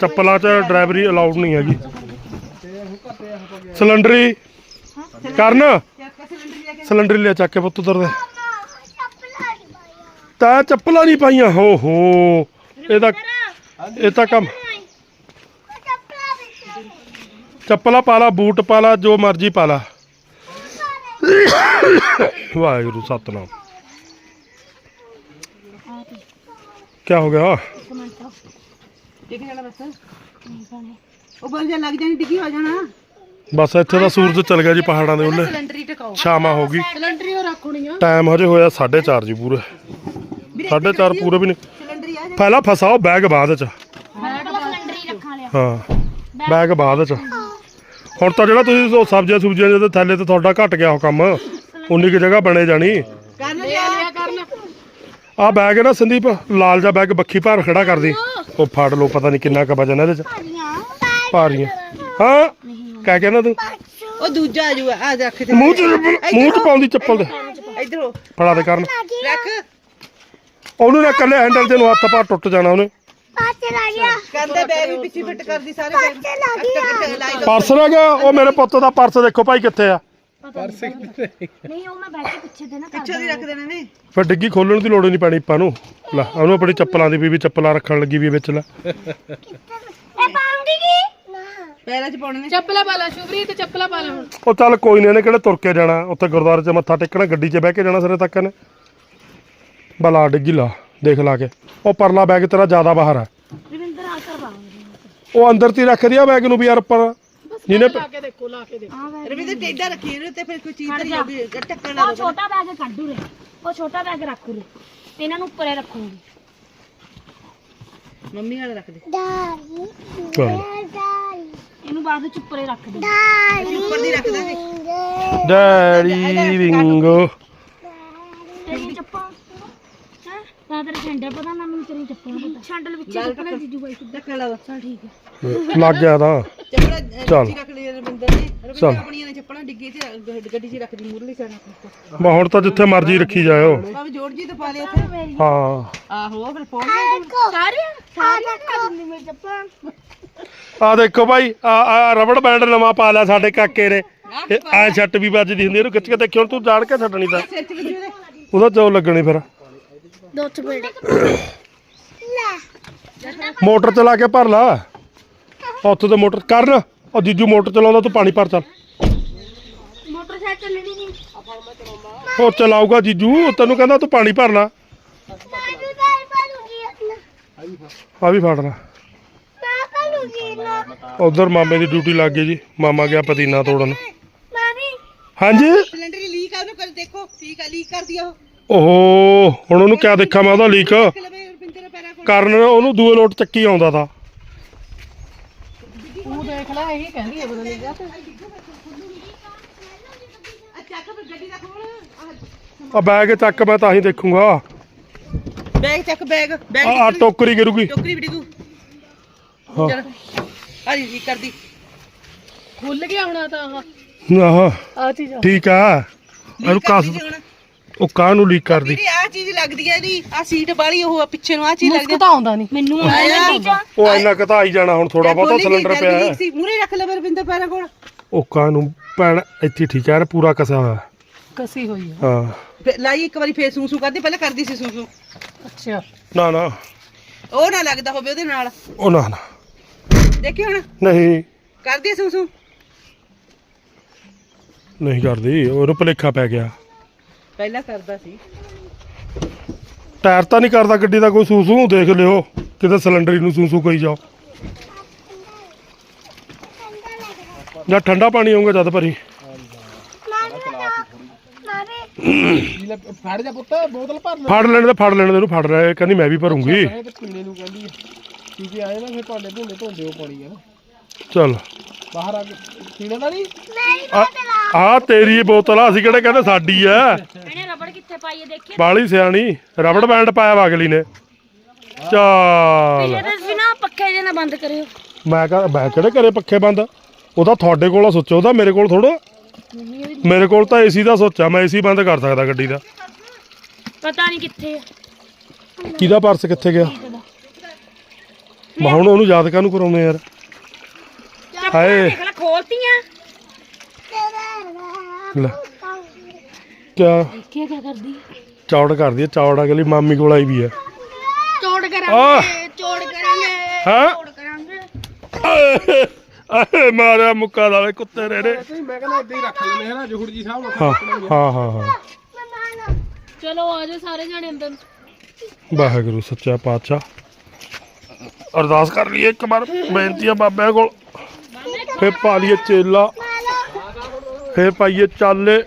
ਚੱਪਲਾਂ 'ਚ ਡਰਾਈਵਰੀ ਅਲਾਉਡ ਨਹੀਂ ਹੈਗੀ। ਸਿਲੰਡਰੀ, ਕਰਨ? ਸਿਲੰਡਰੀ ਲਿਆ ਚੱਕ ਕੇ ਪੁੱਤ ਉਧਰ ਦੇ। ਤਾਂ ਚੱਪਲਾਂ ਨਹੀਂ ਪਾਈਆਂ, ਹੋ ਹੋ। ਇਹ ਤਾਂ ਇਹ ਤਾਂ ਕੰਮ ਚੱਪਲਾਂ ਪਾ ਲਾ, ਬੂਟ ਪਾ ਲਾ, ਜੋ ਮਰਜ਼ੀ ਪਾ ਲਾ। ਵਾਹਿਗੁਰੂ ਸਤਨਾਮ। ਕੀ ਹੋ ਗਿਆ? ਜਾਣਾ ਬਸ ਉਹ ਬਲ ਜਾ ਲੱਗ ਜਾਣੀ ਡਿੱਗੀ ਹੋ ਜਾਣਾ ਬਸ ਇੱਥੇ ਦਾ ਸੂਰਜ ਚਲ ਗਿਆ ਜੀ ਪਹਾੜਾਂ ਦੇ ਉੱਲੇ। ਸਿਲੰਡਰੀ ਟਿਕਾਓ ਸ਼ਾਮਾਂ ਹੋ ਗਈ। ਸਿਲੰਡਰੀ ਉਹ ਰੱਖਣੀ ਆ ਟਾਈਮ ਹਜੇ ਹੋਇਆ 4:30 ਜੀ ਪੂਰੇ। 4:30 ਪੂਰੇ ਵੀ ਨਹੀਂ। ਪਹਿਲਾਂ ਫਸਾਓ ਬੈਗ ਬਾਅਦ ਚ। ਹਾਂ ਬੈਗ ਬਾਅਦ ਚ। ਹੁਣ ਤਾਂ ਜਿਹੜਾ ਤੁਸੀਂ ਉਹ ਸਬਜ਼ੀਆਂ ਸੁਬਜ਼ੀਆਂ ਜਿਹਦੇ ਥੱਲੇ ਤੇ ਤੁਹਾਡਾ ਘਟ ਗਿਆ ਉਹ ਕੰਮ ਉਨੀ ਕੁ ਜਗ੍ਹਾ ਬਣੇ ਜਾਣੀ। ਕਰਨ ਲਿਆ ਲਿਆ ਕਰਨ। ਆ ਬੈਗ ਹੈ ਨਾ ਸੰਦੀਪ ਲਾਲ ਜਿਹਾ ਬੈਗ ਬੱਖੀ ਭਾਰ ਖੜਾ ਕਰਦੀ। ਉਹ ਫੜ ਲਓ ਪਤਾ ਨਹੀਂ ਕਿੰਨਾ ਕੁ ਵਜਨ ਇਹਦੇ ਚ। ਭਾਰੀਆਂ। ਹਾਂ? ਕਹਿ ਕਹਿੰਦਾ ਤੂੰ। ਉਹ ਦੂਜਾ ਆ ਜੂਗਾ ਆ ਰੱਖ ਤੇ ਮੂੰਹ ਚ ਮੂੰਹ ਚ ਪਾਉਂਦੀ ਚੱਪਲ ਦੇ। ਇੱਧਰ ਫੜਾ ਦੇ ਕਰਨ। ਰੱਖ। ਉਹਨੂੰ ਨਾ ਕੱਲੇ ਹੈਂਡਲ ਤੇ ਨੂੰ ਹੱਥ ਪਾ ਟੁੱਟ ਜਾਣਾ ਉਹਨੇ। ਕੰਦੇ ਬੈਗ ਵੀ ਪਿੱਛੇ ਫਿੱਟ ਕਰਦੀ ਸਾਰੇ ਬੈਗ ਅੱਛਾ ਲਾਈ ਦੋ ਪਰਸ ਰਹਿ ਗਿਆ ਉਹ ਮੇਰੇ ਪੁੱਤ ਦਾ ਪਰਸ ਦੇਖੋ ਭਾਈ ਕਿੱਥੇ ਆ। ਪਰਸ ਕਿੱਥੇ ਨਹੀਂ ਉਹ ਮੈਂ ਬੈਠੇ ਪਿੱਛੇ ਦੇ ਨਾ ਪਿੱਛੇ ਦੀ ਰੱਖ ਦੇਣੇ ਨੇ ਫਿਰ ਡਿੱਗੀ ਖੋਲਣ ਦੀ ਲੋੜ ਨਹੀਂ ਪੈਣੀ ਆਪਾਂ ਨੂੰ। ਲੈ ਉਹਨੂੰ ਆਪਣੀ ਚੱਪਲਾਂ ਦੀ ਵੀ ਵੀ ਚੱਪਲਾਂ ਰੱਖਣ ਲੱਗੀ ਵੀ ਵਿੱਚ ਲੈ। ਇਹ ਪਾਉਂਗੀ ਕੀ? ਪੈਰਾਂ 'ਚ ਪਾਉਣੇ ਨੇ। ਚੱਪਲਾ ਪਾ ਲਾ ਸ਼ੁਭਰੀ ਤੇ ਚੱਪਲਾ ਪਾ ਲਾ ਹੁਣ। ਉਹ ਚੱਲ ਕੋਈ ਨਹੀਂ ਇਹਨੇ ਕਿਹੜੇ ਤੁਰ ਕੇ ਜਾਣਾ? ਉੱਥੇ ਗੁਰਦੁਆਰੇ 'ਚ ਮੱਥਾ ਟੇਕਣਾ ਗੱਡੀ 'ਚ ਬਹਿ ਕੇ ਜਾਣਾ ਸਿਰੇ ਤੱਕ ਇਹਨੇ। ਬਲਾ ਡਿੱਗੀ ਲਾ। ਦੇਖ ਲਾ ਕੇ। ਉਹ ਪਰਲਾ ਬੈਗ ਤੇਰਾ ਜ਼ਿਆਦਾ ਬਾਹਰ ਹੈ ਰਵਿੰਦਰ ਆ ਕਰ ਪਾਉਂਗੀ ਉਹ ਅੰਦਰ ਤੀ ਰੱਖ ਦਿਆ ਬੈਗ ਨੂੰ ਵੀ ਯਾਰ ਉੱਪਰ। ਜਿਹਨੇ ਲਾ ਕੇ ਦੇਖੋ ਲਾ ਕੇ ਦੇਖੋ। ਰਵੀ ਤੇ ਟੇਡਾ ਰੱਖੀ ਇਹਨੂੰ ਤੇ ਫਿਰ ਕੋਈ ਚੀਜ਼ ਧਰੀ ਹੋਵੇ ਟੱਕਰ ਨਾ ਉਹ ਛੋਟਾ ਬੈਗ ਕੱਢੂ ਰੇ ਉਹ ਛੋਟਾ ਬੈਗ ਰੱਖੂ ਰੇ ਤੇ ਇਹਨਾਂ ਨੂੰ ਉੱਪਰੇ ਰੱਖੂਗੀ। ਮੰਮੀ ਵਾਲਾ ਰੱਖ ਦੇ। ਚੱਲ। ਇਹਨੂੰ ਬਾਅਦ ਵਿੱਚ ਉੱਪਰੇ ਰੱਖ ਦੇ। ਉੱਪਰ ਦੀ ਰੱਖ ਦਾਂਗੇ। ਡੈਡੀ ਵਿੰਗੋ। ਤੇਰੀ ਚੱਪਲ ਹੈ ਤਾਂ ਤੇਰੇ ਸੈਂਡਲ ਪਤਾ ਨਾ ਮੈਨੂੰ ਤੇਰੀ ਚੱਪਲ ਪਤਾ। ਸੈਂਡਲ ਵਿੱਚ ਚੱਪਲ ਜੀਜੂ ਬਾਈ ਸਿੱਧਾ ਟੱਕਰ ਲਾ ਚੱਲ ਠੀਕ ਹੈ। ਲੱਗ ਗਿਆ ਤਾਂ। ਚੱਪੜਾ ਚੱਲ। ਚੱਲ ਰੱਖ ਲਈ ਰਵਿੰਦਰ ਨੇ ਰਵਿੰਦਰ ਚੱਲ। ਆਪਣੀਆਂ ਨੇ ਚੱਪਲਾਂ ਡਿੱਗੀ ਤੇ ਗ- ਗੱਡੀ 'ਚ ਰੱਖ ਦੀ ਮੂਰਲੀ ਸਾਈਡ ਮੈਂ ਹੁਣ ਤਾਂ ਜਿੱਥੇ ਮਰਜ਼ੀ ਰੱਖੀ ਜਾਇਓ। ਭਾਵੇਂ ਜੋੜ ਜੀ ਤਾਂ ਪਾ ਲਿਆ ਇੱਥੇ ਹਾਂ। ਆਹੋ ਫਿਰ ਪਾਉਣੀ ਸਾਰੇ ਸਾਰੇ ਕੱਢ ਦਿੰਦੀ ਮੇਰੀ ਚੱਪਲ। ਆ ਦੇਖੋ ਭਾਈ ਆ ਆ ਰਬੜ ਬੈਂਡ ਨਵਾਂ ਪਾ ਲਿਆ ਸਾਡੇ ਕਾਕੇ ਨੇ। ਆ ਛੱਟ ਵੀ ਵੱਜਦੀ ਹੁੰਦੀ ਇਹਨੂੰ ਖਿੱਚ ਕੇ ਦੇਖਿਓ ਤੂੰ ਜਾਣ ਕੇ ਛੱਡਣੀ ਤਾਂ। ਸਿਰ 'ਚ ਵੱਜੀ ਉਹਦੇ ਉਹਦਾ ਚੋ ਲੱਗਣੀ ਫਿਰ। ਦੋ ਚਪੇੜੇ ਮੋਟਰ ਚਲਾ ਕੇ ਭਰ ਲਾ। ਉੱਥੇ ਤੇ ਮੋਟਰ ਕਰਨ। ਉਹ ਜੀਜੂ ਮੋਟਰ ਚਲਾਉਂਦਾ ਤੂੰ ਪਾਣੀ ਭਰ ਚੱਲ। ਮੋਟਰਸਾਈਕਲ ਚੱਲਣੀ ਨਹੀਂ। ਉਹ ਚਲਾਊਗਾ ਜੀਜੂ ਤੈਨੂੰ ਕਹਿੰਦਾ ਤੂੰ ਪਾਣੀ ਭਰ ਲਾ। ਮੈਂ ਵੀ ਬਾਈ ਪਾਲੂਗੀ ਆ ਵੀ ਫੜ ਲਾ। ਮੈਂ ਪਾਲੂਗੀ ਨਾ ਉਧਰ ਮਾਮੇ ਦੀ ਡਿਊਟੀ ਲੱਗ ਗਈ ਜੀ। ਮਾਮਾ ਗਿਆ ਪਤੀਨਾ ਤੋੜਨ। ਮੈਂ ਵੀ ਹਾਂਜੀ? ਸਿਲੰਡਰ ਦੀ ਲੀਕ ਆ ਉਹਨੂੰ ਕਰ ਦੇਖੋ। ਠੀਕ ਆ ਲੀਕ ਕਰਦੀ ਆ ਉਹ। ਓਹੋ ਹੁਣ ਉਹਨੂੰ ਕਿਆ ਦੇਖਾਂ ਮੈਂ ਉਹਦਾ ਲੀਕ। ਕਰਨ ਉਹਨੂੰ ਦੂਏ ਲੋਟ ਚੱਕੀ ਆਉਂਦਾ ਤਾ। ਤੂੰ ਦੇਖ ਲੈ ਇਹੀ ਕਹਿੰਦੀ ਹੈ ਪਤਾ ਨਹੀਂ ਜਾ ਆ ਬੈਗ ਚੱਕ ਮੈਂ ਤਾਂ ਹੀ ਦੇਖੂੰਗਾ। ਬੈਗ ਚੱਕ ਬੈਗ ਬੈਗ ਆ ਆ ਟੋਕਰੀ ਗਿਰੂਗੀ। ਟੋਕਰੀ ਵੀ ਡਿੱਗੂ। ਹਾਂ। ਚਲ ਆ ਜੀ ਕਰਦੀ। ਖੁੱਲ ਗਿਆ ਹੁਣ ਤਾਂ ਆਹ। ਆਹ ਆ। ਠੀਕ ਆ। ਇਹਨੂੰ ਕਾਸ ਕਰਦੀ ਜੀ ਹੁਣ। ਉਹ ਕਾਹ ਨੂੰ ਲੀਕ ਕਰਦੀ? ਵੀਰੇ ਆ ਚੀਜ਼ ਲੱਗਦੀ ਹੈ ਇਹਦੀ ਆ ਸੀਟ ਵਾਲੀ ਉਹ ਆ ਪਿੱਛੇ ਨੂੰ ਆ ਚੀਜ਼ ਲੱਗਦੀ ਮੁਸਕ ਤਾਂ ਆਉਂਦਾ ਨਹੀਂ ਮੈਨੂੰ ਆਇਆ। ਗੱਡੀ ਚ ਉਹ ਇੰਨਾ ਕਤਾ ਆਈ ਜਾਣਾ ਹੁਣ ਥੋੜਾ ਬਹੁਤਾ ਸਿਲੰਡਰ ਪਿਆ ਹੈ। ਸੀ ਮੂਰੇ ਰੱਖ ਲੈ ਰਵਿੰਦਰ ਪੈਰਾਂ ਕੋਲ। ਉਹ ਕਾਹ ਨੂੰ ਪੈਣ ਇੱਥੇ ਠੀਕ ਹੈ ਪੂਰਾ ਕਸਿਆ ਹੋਇਆ। ਕਸੀ ਹੋਈ ਹੈ। ਹਾਂ ਲਾਈ ਇੱਕ ਵਾਰੀ ਫੇਰ ਸੂ ਸੂ ਕਰਦੀ ਪਹਿਲਾਂ ਕਰਦੀ ਸੀ ਸੂ ਸੂ ਅੱਛਾ। ਨਾ ਨਾ। ਉਹ ਨਾ ਲੱਗਦਾ ਹੋਵੇ ਉਹਦੇ ਨਾਲ। ਉਹ ਨਾ ਨਾ। ਦੇਖੀ ਹੁਣ? ਨਹੀਂ। ਕਰਦੀ ਸੂ ਸੂ ਨਹੀਂ ਕਰਦੀ ਉਹਨੂੰ ਭਲੇਖਾ ਪੈ ਗਿਆ। ਪਹਿਲਾਂ ਕਰਦਾ ਸੀ। ਟਾਇਰ ਤਾਂ ਨਹੀਂ ਕਰਦਾ ਗੱਡੀ ਦਾ ਕੋਈ ਸੂ ਸੂ ਦੇਖ ਲਿਓ ਕਿਤੇ ਸਿਲੰਡਰ ਨੂੰ ਸੂ ਸੂ ਕਰੀ ਜਾਓ। ਜਾਂ ਠੰਡਾ ਪਾਣੀ ਆਉਂਗਾ ਜਦ ਭਰੀ। ਫੜ ਜਾ ਪੁੱਤ ਬੋਤਲ ਭਰ ਲੈ ਫੜ ਲੈਣ ਦੇ ਫੜ ਲੈਣ ਦੇ ਇਹਨੂੰ ਫੜ ਰਿਹਾ ਕਹਿੰਦੀ ਮੈਂ ਵੀ ਭਰੂੰਗੀ। ਇਹ ਤੇ ਪੀਣੇ ਨੂੰ ਕਹਿੰਦੀ ਹੈ ਕਿਉਂਕਿ ਆਏ ਨਾ ਫਿਰ ਭਾਂਡੇ ਭੁੰਡੇ ਧੋਂਦੇ ਉਹ ਪਾਣੀ ਆ ਨਾ। ਚੱਲ। ਬਾਹਰ ਆ ਕੇ ਪੀਣਾ ਤਾਂ ਨਹੀਂ? ਆ ਤੇਰੀ ਬੋਤਲ ਆ ਅਸੀਂ ਕਿਹੜੇ ਕਹਿੰਦੇ ਸਾਡੀ ਐ ਇਹਨੇ ਰਬੜ ਕਿੱਥੇ ਪਾਈ ਹੈ ਦੇਖੀ? ਬਾਲੀ ਸਿਆਣੀ ਰਬੜ ਬੈਂਡ ਪਾਇਆ ਵਾ ਅਗਲੀ ਨੇ। ਚੱਲ। ਇਹਦੇ ਸੀ ਨਾ ਪੱਖੇ ਜੇ ਨਾ ਬੰਦ ਕਰਿਓ। ਮੈਂ ਕਹ ਮੈਂ ਕਿਹੜੇ ਕਰੇ ਪੱਖੇ ਬੰਦ? ਉਹਦਾ ਤੁਹਾਡੇ ਕੋਲ ਆ ਸੁੱਚ ਉਹਦਾ ਮੇਰੇ ਕੋਲ ਥੋੜਾ ਮੇਰੇ ਕੋਲ ਤਾਂ ਏਸੀ ਦਾ ਸੁੱਚ ਆ ਮੈਂ ਏਸੀ ਬੰਦ ਕਰ ਸਕਦਾ ਗੱਡੀ ਦਾ। ਪਤਾ ਨਹੀਂ ਕਿੱਥੇ ਕਿਹਦਾ ਪਰਸ ਕਿੱਥੇ ਗਿਆ? ਮੈਂ ਹੁਣ ਉਹਨੂੰ ਯਾਦ ਕਾਹਨੂੰ ਕਰਾਉਂਦੇ ਯਾਰ? ਹਾਏ। ਦੇਖ ਲੈ ਖੋਲਤੀਆਂ। ਲੈ। ਕਿਆ? ਕੀ ਕੀ ਕਰਦੀ ਚੌੜ ਕਰਦੀ ਹੈ ਚੌੜ ਅਗਲੀ ਮਾਮੀ ਕੋਲ ਆਈ ਵੀ ਹੈ ਚੋੜ ਕਰਾਂਗੇ ਚੋੜ ਕਰਾਂਗੇ ਹਾਂ? ਚੋੜ ਕਰਾਂਗੇ। ਆਏ ਮਾਰਿਆ ਮੁੱਕਾ ਵਾਲੇ ਕੁੱਤੇ ਨੇ ਨੇ ਨਹੀਂ ਮੈਂ ਕਹਿੰਦਾ ਇੱਦਾਂ ਹੀ ਰੱਖ ਲੈਣੇ ਹੈ ਨਾ ਜੋਹੜ ਜੀ ਸਾਹਿਬ ਨੂੰ ਹਾਂ ਹਾਂ ਹਾਂ ਹਾਂ। ਚਲੋ ਆ ਜਾਓ ਸਾਰੇ ਜਣੇ ਅੰਦਰ। ਵਾਹਿਗੁਰੂ ਸੱਚਾ ਪਾਤਸ਼ਾਹ। ਅਰਦਾਸ ਕਰ ਲਈਏ ਇੱਕ ਵਾਰ ਬੇਨਤੀ ਆ ਬਾਬਿਆਂ ਕੋਲ। ਫੇਰ ਪਾ ਲਈਏ ਚੇਲਾ। ਫੇਰ ਪਾਈਏ ਚਾਲੇ।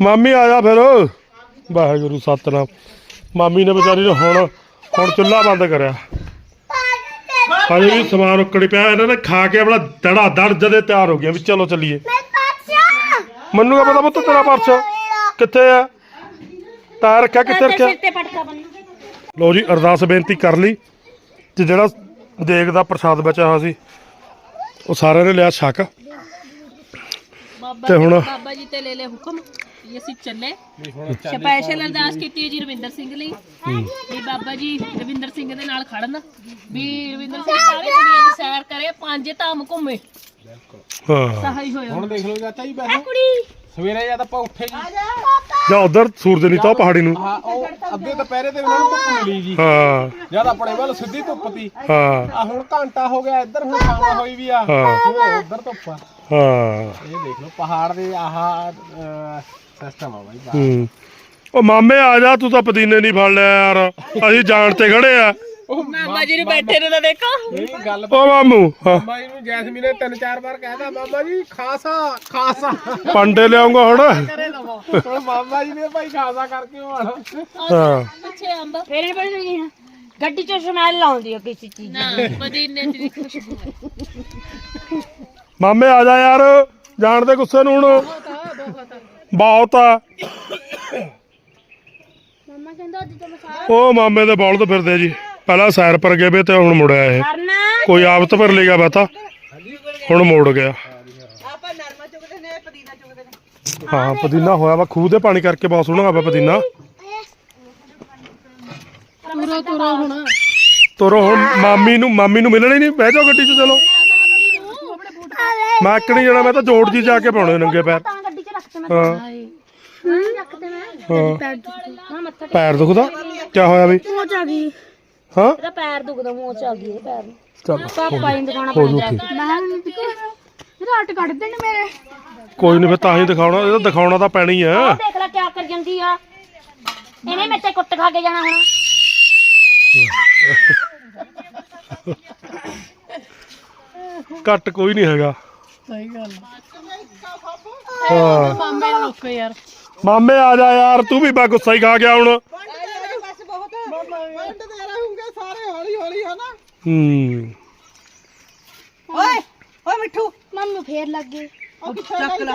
ਮਾਮੀ ਆਇਆ ਫਿਰ। ਵਾਹਿਗੁਰੂ ਸਤਨਾਮ। ਮਾਮੀ ਨੇ ਵਿਚਾਰੀ ਨੇ ਹੁਣ ਹੁਣ ਚੁੱਲ੍ਹਾ ਬੰਦ ਕਰਿਆ। ਹਜੇ ਵੀ ਸਮਾਨ ਉੱਕੜੀ ਪਿਆ। ਇਹਨਾਂ ਨੇ ਖਾ ਕੇ ਆਪਣਾ ਦੜਾ ਦੜ ਜਦੇ ਤਿਆਰ ਹੋ ਗਿਆ ਵੀ ਚਲੋ ਚੱਲੀਏ। ਮੈਨੂੰ ਕਾ ਪਤਾ ਪੁੱਤ ਤੇਰਾ ਪਰਸ ਕਿੱਥੇ ਆ? ਟਾਇਰ ਰੱਖਿਆ ਕਿੱਥੇ ਰੱਖਿਆ? ਤੇ ਲੋ ਜੀ ਅਰਦਾਸ ਬੇਨਤੀ ਕਰ ਲਈ। ਤੇ ਜਿਹੜਾ ਦੇਗ ਦਾ ਪ੍ਰਸਾਦ ਬਚਿਆ ਹੋਇਆ ਸੀ। ਉਹ ਸਾਰਿਆਂ ਨੇ ਲਿਆ ਛੱਕ। ਬਾਬਾ ਤੇ ਹੁਣ ਬਾਬਾ ਜੀ ਤੇ ਲੈ ਲੈ ਹੁਕਮ ਵੀ ਅਸੀਂ ਚੱਲੇ। ਸਪੈਸ਼ਲ ਅਰਦਾਸ ਕੀਤੀ ਹੈ ਜੀ ਰਵਿੰਦਰ ਸਿੰਘ ਲਈ। ਵੀ ਬਾਬਾ ਜੀ ਰਵਿੰਦਰ ਸਿੰਘ ਦੇ ਨਾਲ ਖੜਨ। ਵੀ ਰਵਿੰਦਰ ਸਿੰਘ ਸਾਰੀ ਦੁਨੀਆ ਦੀ ਸੈਰ ਕਰੇ ਪੰਜ ਧਾਮ ਘੁੰਮੇ। ਹਾਂ। ਸਹਾਈ ਹੋਇਆ ਹੁਣ ਦੇਖ ਲਓ ਚਾਚਾ ਜੀ ਵੈਸੇ ਕੁੜੀ। ਸਵੇਰੇ ਜਦ ਆਪਾਂ ਉੱਠੇ ਜੀ। ਜਾਂ ਉਧਰ ਸੂਰਜ ਨਹੀਂ ਤਾਂ ਪਹਾੜੀ ਨੂੰ। ਹਾਂ ਉਹ ਅੱਧੇ ਦੁਪਹਿਰੇ ਤੇ ਉਹਨਾਂ ਨੂੰ ਧੁੱਪ ਮਿਲੀ ਜੀ। ਹਾਂ। ਜਦ ਆਪਣੇ ਵੱਲ ਸਿੱਧੀ ਧੁੱਪ ਤੀ ਹਾਂ। ਆ ਹੁਣ ਘੰਟਾ ਹੋ ਗਿਆ ਇੱਧਰ ਹੁਣ ਛਾਵਾਂ ਹੋਈ ਵੀ ਆ। ਹਾਂ। ਹੁਣ ਉੱਧਰ ਧੁੱਪ ਆ। ਹਾਂ। ਇਹ ਦੇਖ ਲਓ ਪਹਾੜ ਦੇ ਆਹ ਸਿਸਟਮ ਆ ਬਾਈ ਬਾਹਰ। ਹੂੰ। ਉਹ ਮਾਮੇ ਆ ਜਾ ਤੂੰ ਤਾਂ ਪਦੀਨੇ ਨਹੀਂ ਫੜ ਲਿਆ ਯਾਰ। ਅਸੀਂ ਜਾਣ ਤੇ ਖੜੇ ਆ। ਮਾਮਾ ਜੀ ਨੂੰ ਬੈਠੇ ਨੂੰ ਤਾਂ ਦੇਖੋ। ਨਹੀਂ ਗੱਲ ਓ ਮਾਮੂ ਹਾਂ। ਮਾਮਾ ਜੀ ਨੂੰ ਜੈਸਮੀਨ ਨੇ ਤਿੰਨ ਚਾਰ ਵਾਰ ਕਹਿਦਾ ਮਾਮਾ ਜੀ ਖਾਸਾ ਖਾਸਾ। ਪੰਡੇ ਲਿਆਉਂਗਾ ਹੁਣ। ਹੁਣ ਮਾਮਾ ਜੀ ਨੇ ਭਾਈ ਖਾਸਾ ਕਰਕੇ ਆਉਣਾ ਹਾਂ। ਪਿੱਛੇ ਅੰਬ। ਫੇਰ ਬਣ ਗਈ ਹੈ ਗੱਡੀ ਚ ਸਮੈਲ ਆਉਂਦੀ ਹੈ ਕਿਸੇ ਚੀਜ਼ ਨਾ ਪਦੀਨੇ ਦੀ ਖੁਸ਼ਬੂ ਹੈ ਮਾਮੇ ਆ ਜਾ ਯਾਰ। ਜਾਣ ਦੇ ਗੁੱਸੇ ਨੂੰ ਹੁਣ। ਬਹੁਤ ਆ ਮੰਮਾ ਕਹਿੰਦਾ ਅੱਜ ਤਾਂ ਮਸਾਲਾ ਉਹ ਮਾਮੇ ਦੇ ਬੌਲਦ ਫਿਰਦੇ ਜੀ। ਪਹਿਲਾਂ ਸੈਰ ਪਰ ਗਏ ਵੇ ਤੇ ਹੁਣ ਮੁੜਿਆ ਇਹ ਕੋਈ ਆਬਤ ਪਰ ਲੈ ਗਿਆ ਬਤਾ? ਹੁਣ ਮੋੜ ਗਿਆ। ਆਪਾਂ ਨਰਮਾ ਚੁਗਦੇ ਨੇ ਪਦੀਨਾ ਚੁਗਦੇ ਨੇ। ਹਾਂ ਪਦੀਨਾ ਹੋਇਆ ਵਾ ਖੂਹ ਦੇ ਪਾਣੀ ਕਰਕੇ ਬਹੁਤ ਸੋਹਣਾ ਆਵਾ ਪਦੀਨਾ। ਪੂਰਾ ਤੁਰਾ ਹੋਣਾ। ਤੋਰੋ ਹੁਣ ਮਾਮੀ ਨੂੰ ਮਾਮੀ ਨੂੰ ਮਿਲਣਾ ਹੀ ਨਹੀਂ? ਬਹਿ ਜਾਓ ਗੱਡੀ 'ਚ ਚਲੋ। ਮੈਂ ਇੱਕ ਨਹੀਂ ਜਾਣਾ ਮੈਂ ਤਾਂ ਜੋੜ ਜੀ ਜਾ ਕੇ ਪਾਉਣੇ ਨੰਗੇ ਪੈਰ। ਤਾਂ ਗੱਡੀ ਚ ਰੱਖ ਮੈਂ। ਹਾਂ। ਮੈਂ ਪੈਰ ਦੁਖਦਾ ਹਾਂ। ਮੱਥਾ ਪੈਰ ਦੁਖਦਾ? ਕੀ ਹੋਇਆ ਬਈ ਆ ਗਈ। ਹਾਂ? ਇਹਦਾ ਪੈਰ ਦੁਖਦਾ ਮੂੰਹ ਚ ਆ ਗਈ ਇਹ ਪੈਰ ਨੂੰ। ਚੱਲ ਪਾਪਾ ਨੂੰ। ਦਿਖਾਉਣਾ ਹੋ ਜੂ ਪੈਂਦਾ ਮੈਂ ਮੇਰਾ ਹੱਟ ਕੱਢ ਦੇਣ ਮੇਰੇ। ਕੋਈ ਨਹੀਂ ਫਿਰ ਤਾਂ ਹੀ ਦਿਖਾਉਣਾ ਇਹ ਤਾਂ ਦਿਖਾਉਣਾ ਤਾਂ ਪੈਣੀ ਆ। ਉਹ ਦੇਖ ਲੈ ਕਿਆ ਕਰ ਜਾਂਦੀ ਆ। ਇਹਨੇ ਮੇਰੇ ਤੇ ਕੁੱਟ ਖਾ ਕੇ ਜਾਣਾ ਹੁਣ। ਘੱਟ ਕੋਈ ਨਹੀਂ ਹੈਗਾ। ਸਹੀ ਗੱਲ ਹਾਂ। ਮਾਮੇ ਨੂੰ ਰੋਕੋ ਯਾਰ। ਮਾਮੇ ਆ ਜਾ ਯਾਰ ਤੂੰ ਵੀ ਬਾ ਗੁੱਸਾ ਹੀ ਖਾ ਗਿਆ ਹੁਣ। ਬਸ ਬਹੁਤ। ਦੇ। ਸਾਰੇ ਹੌਲੀ ਹੌਲੀ ਹਨਾ ਹੂੰ। ਓਏ ਓਏ ਮਿੱਠੂ। ਮੰਮੀ ਫੇਰ ਲੱਗ ਗਈ ਉਹ ਚੱਕ ਲੈ।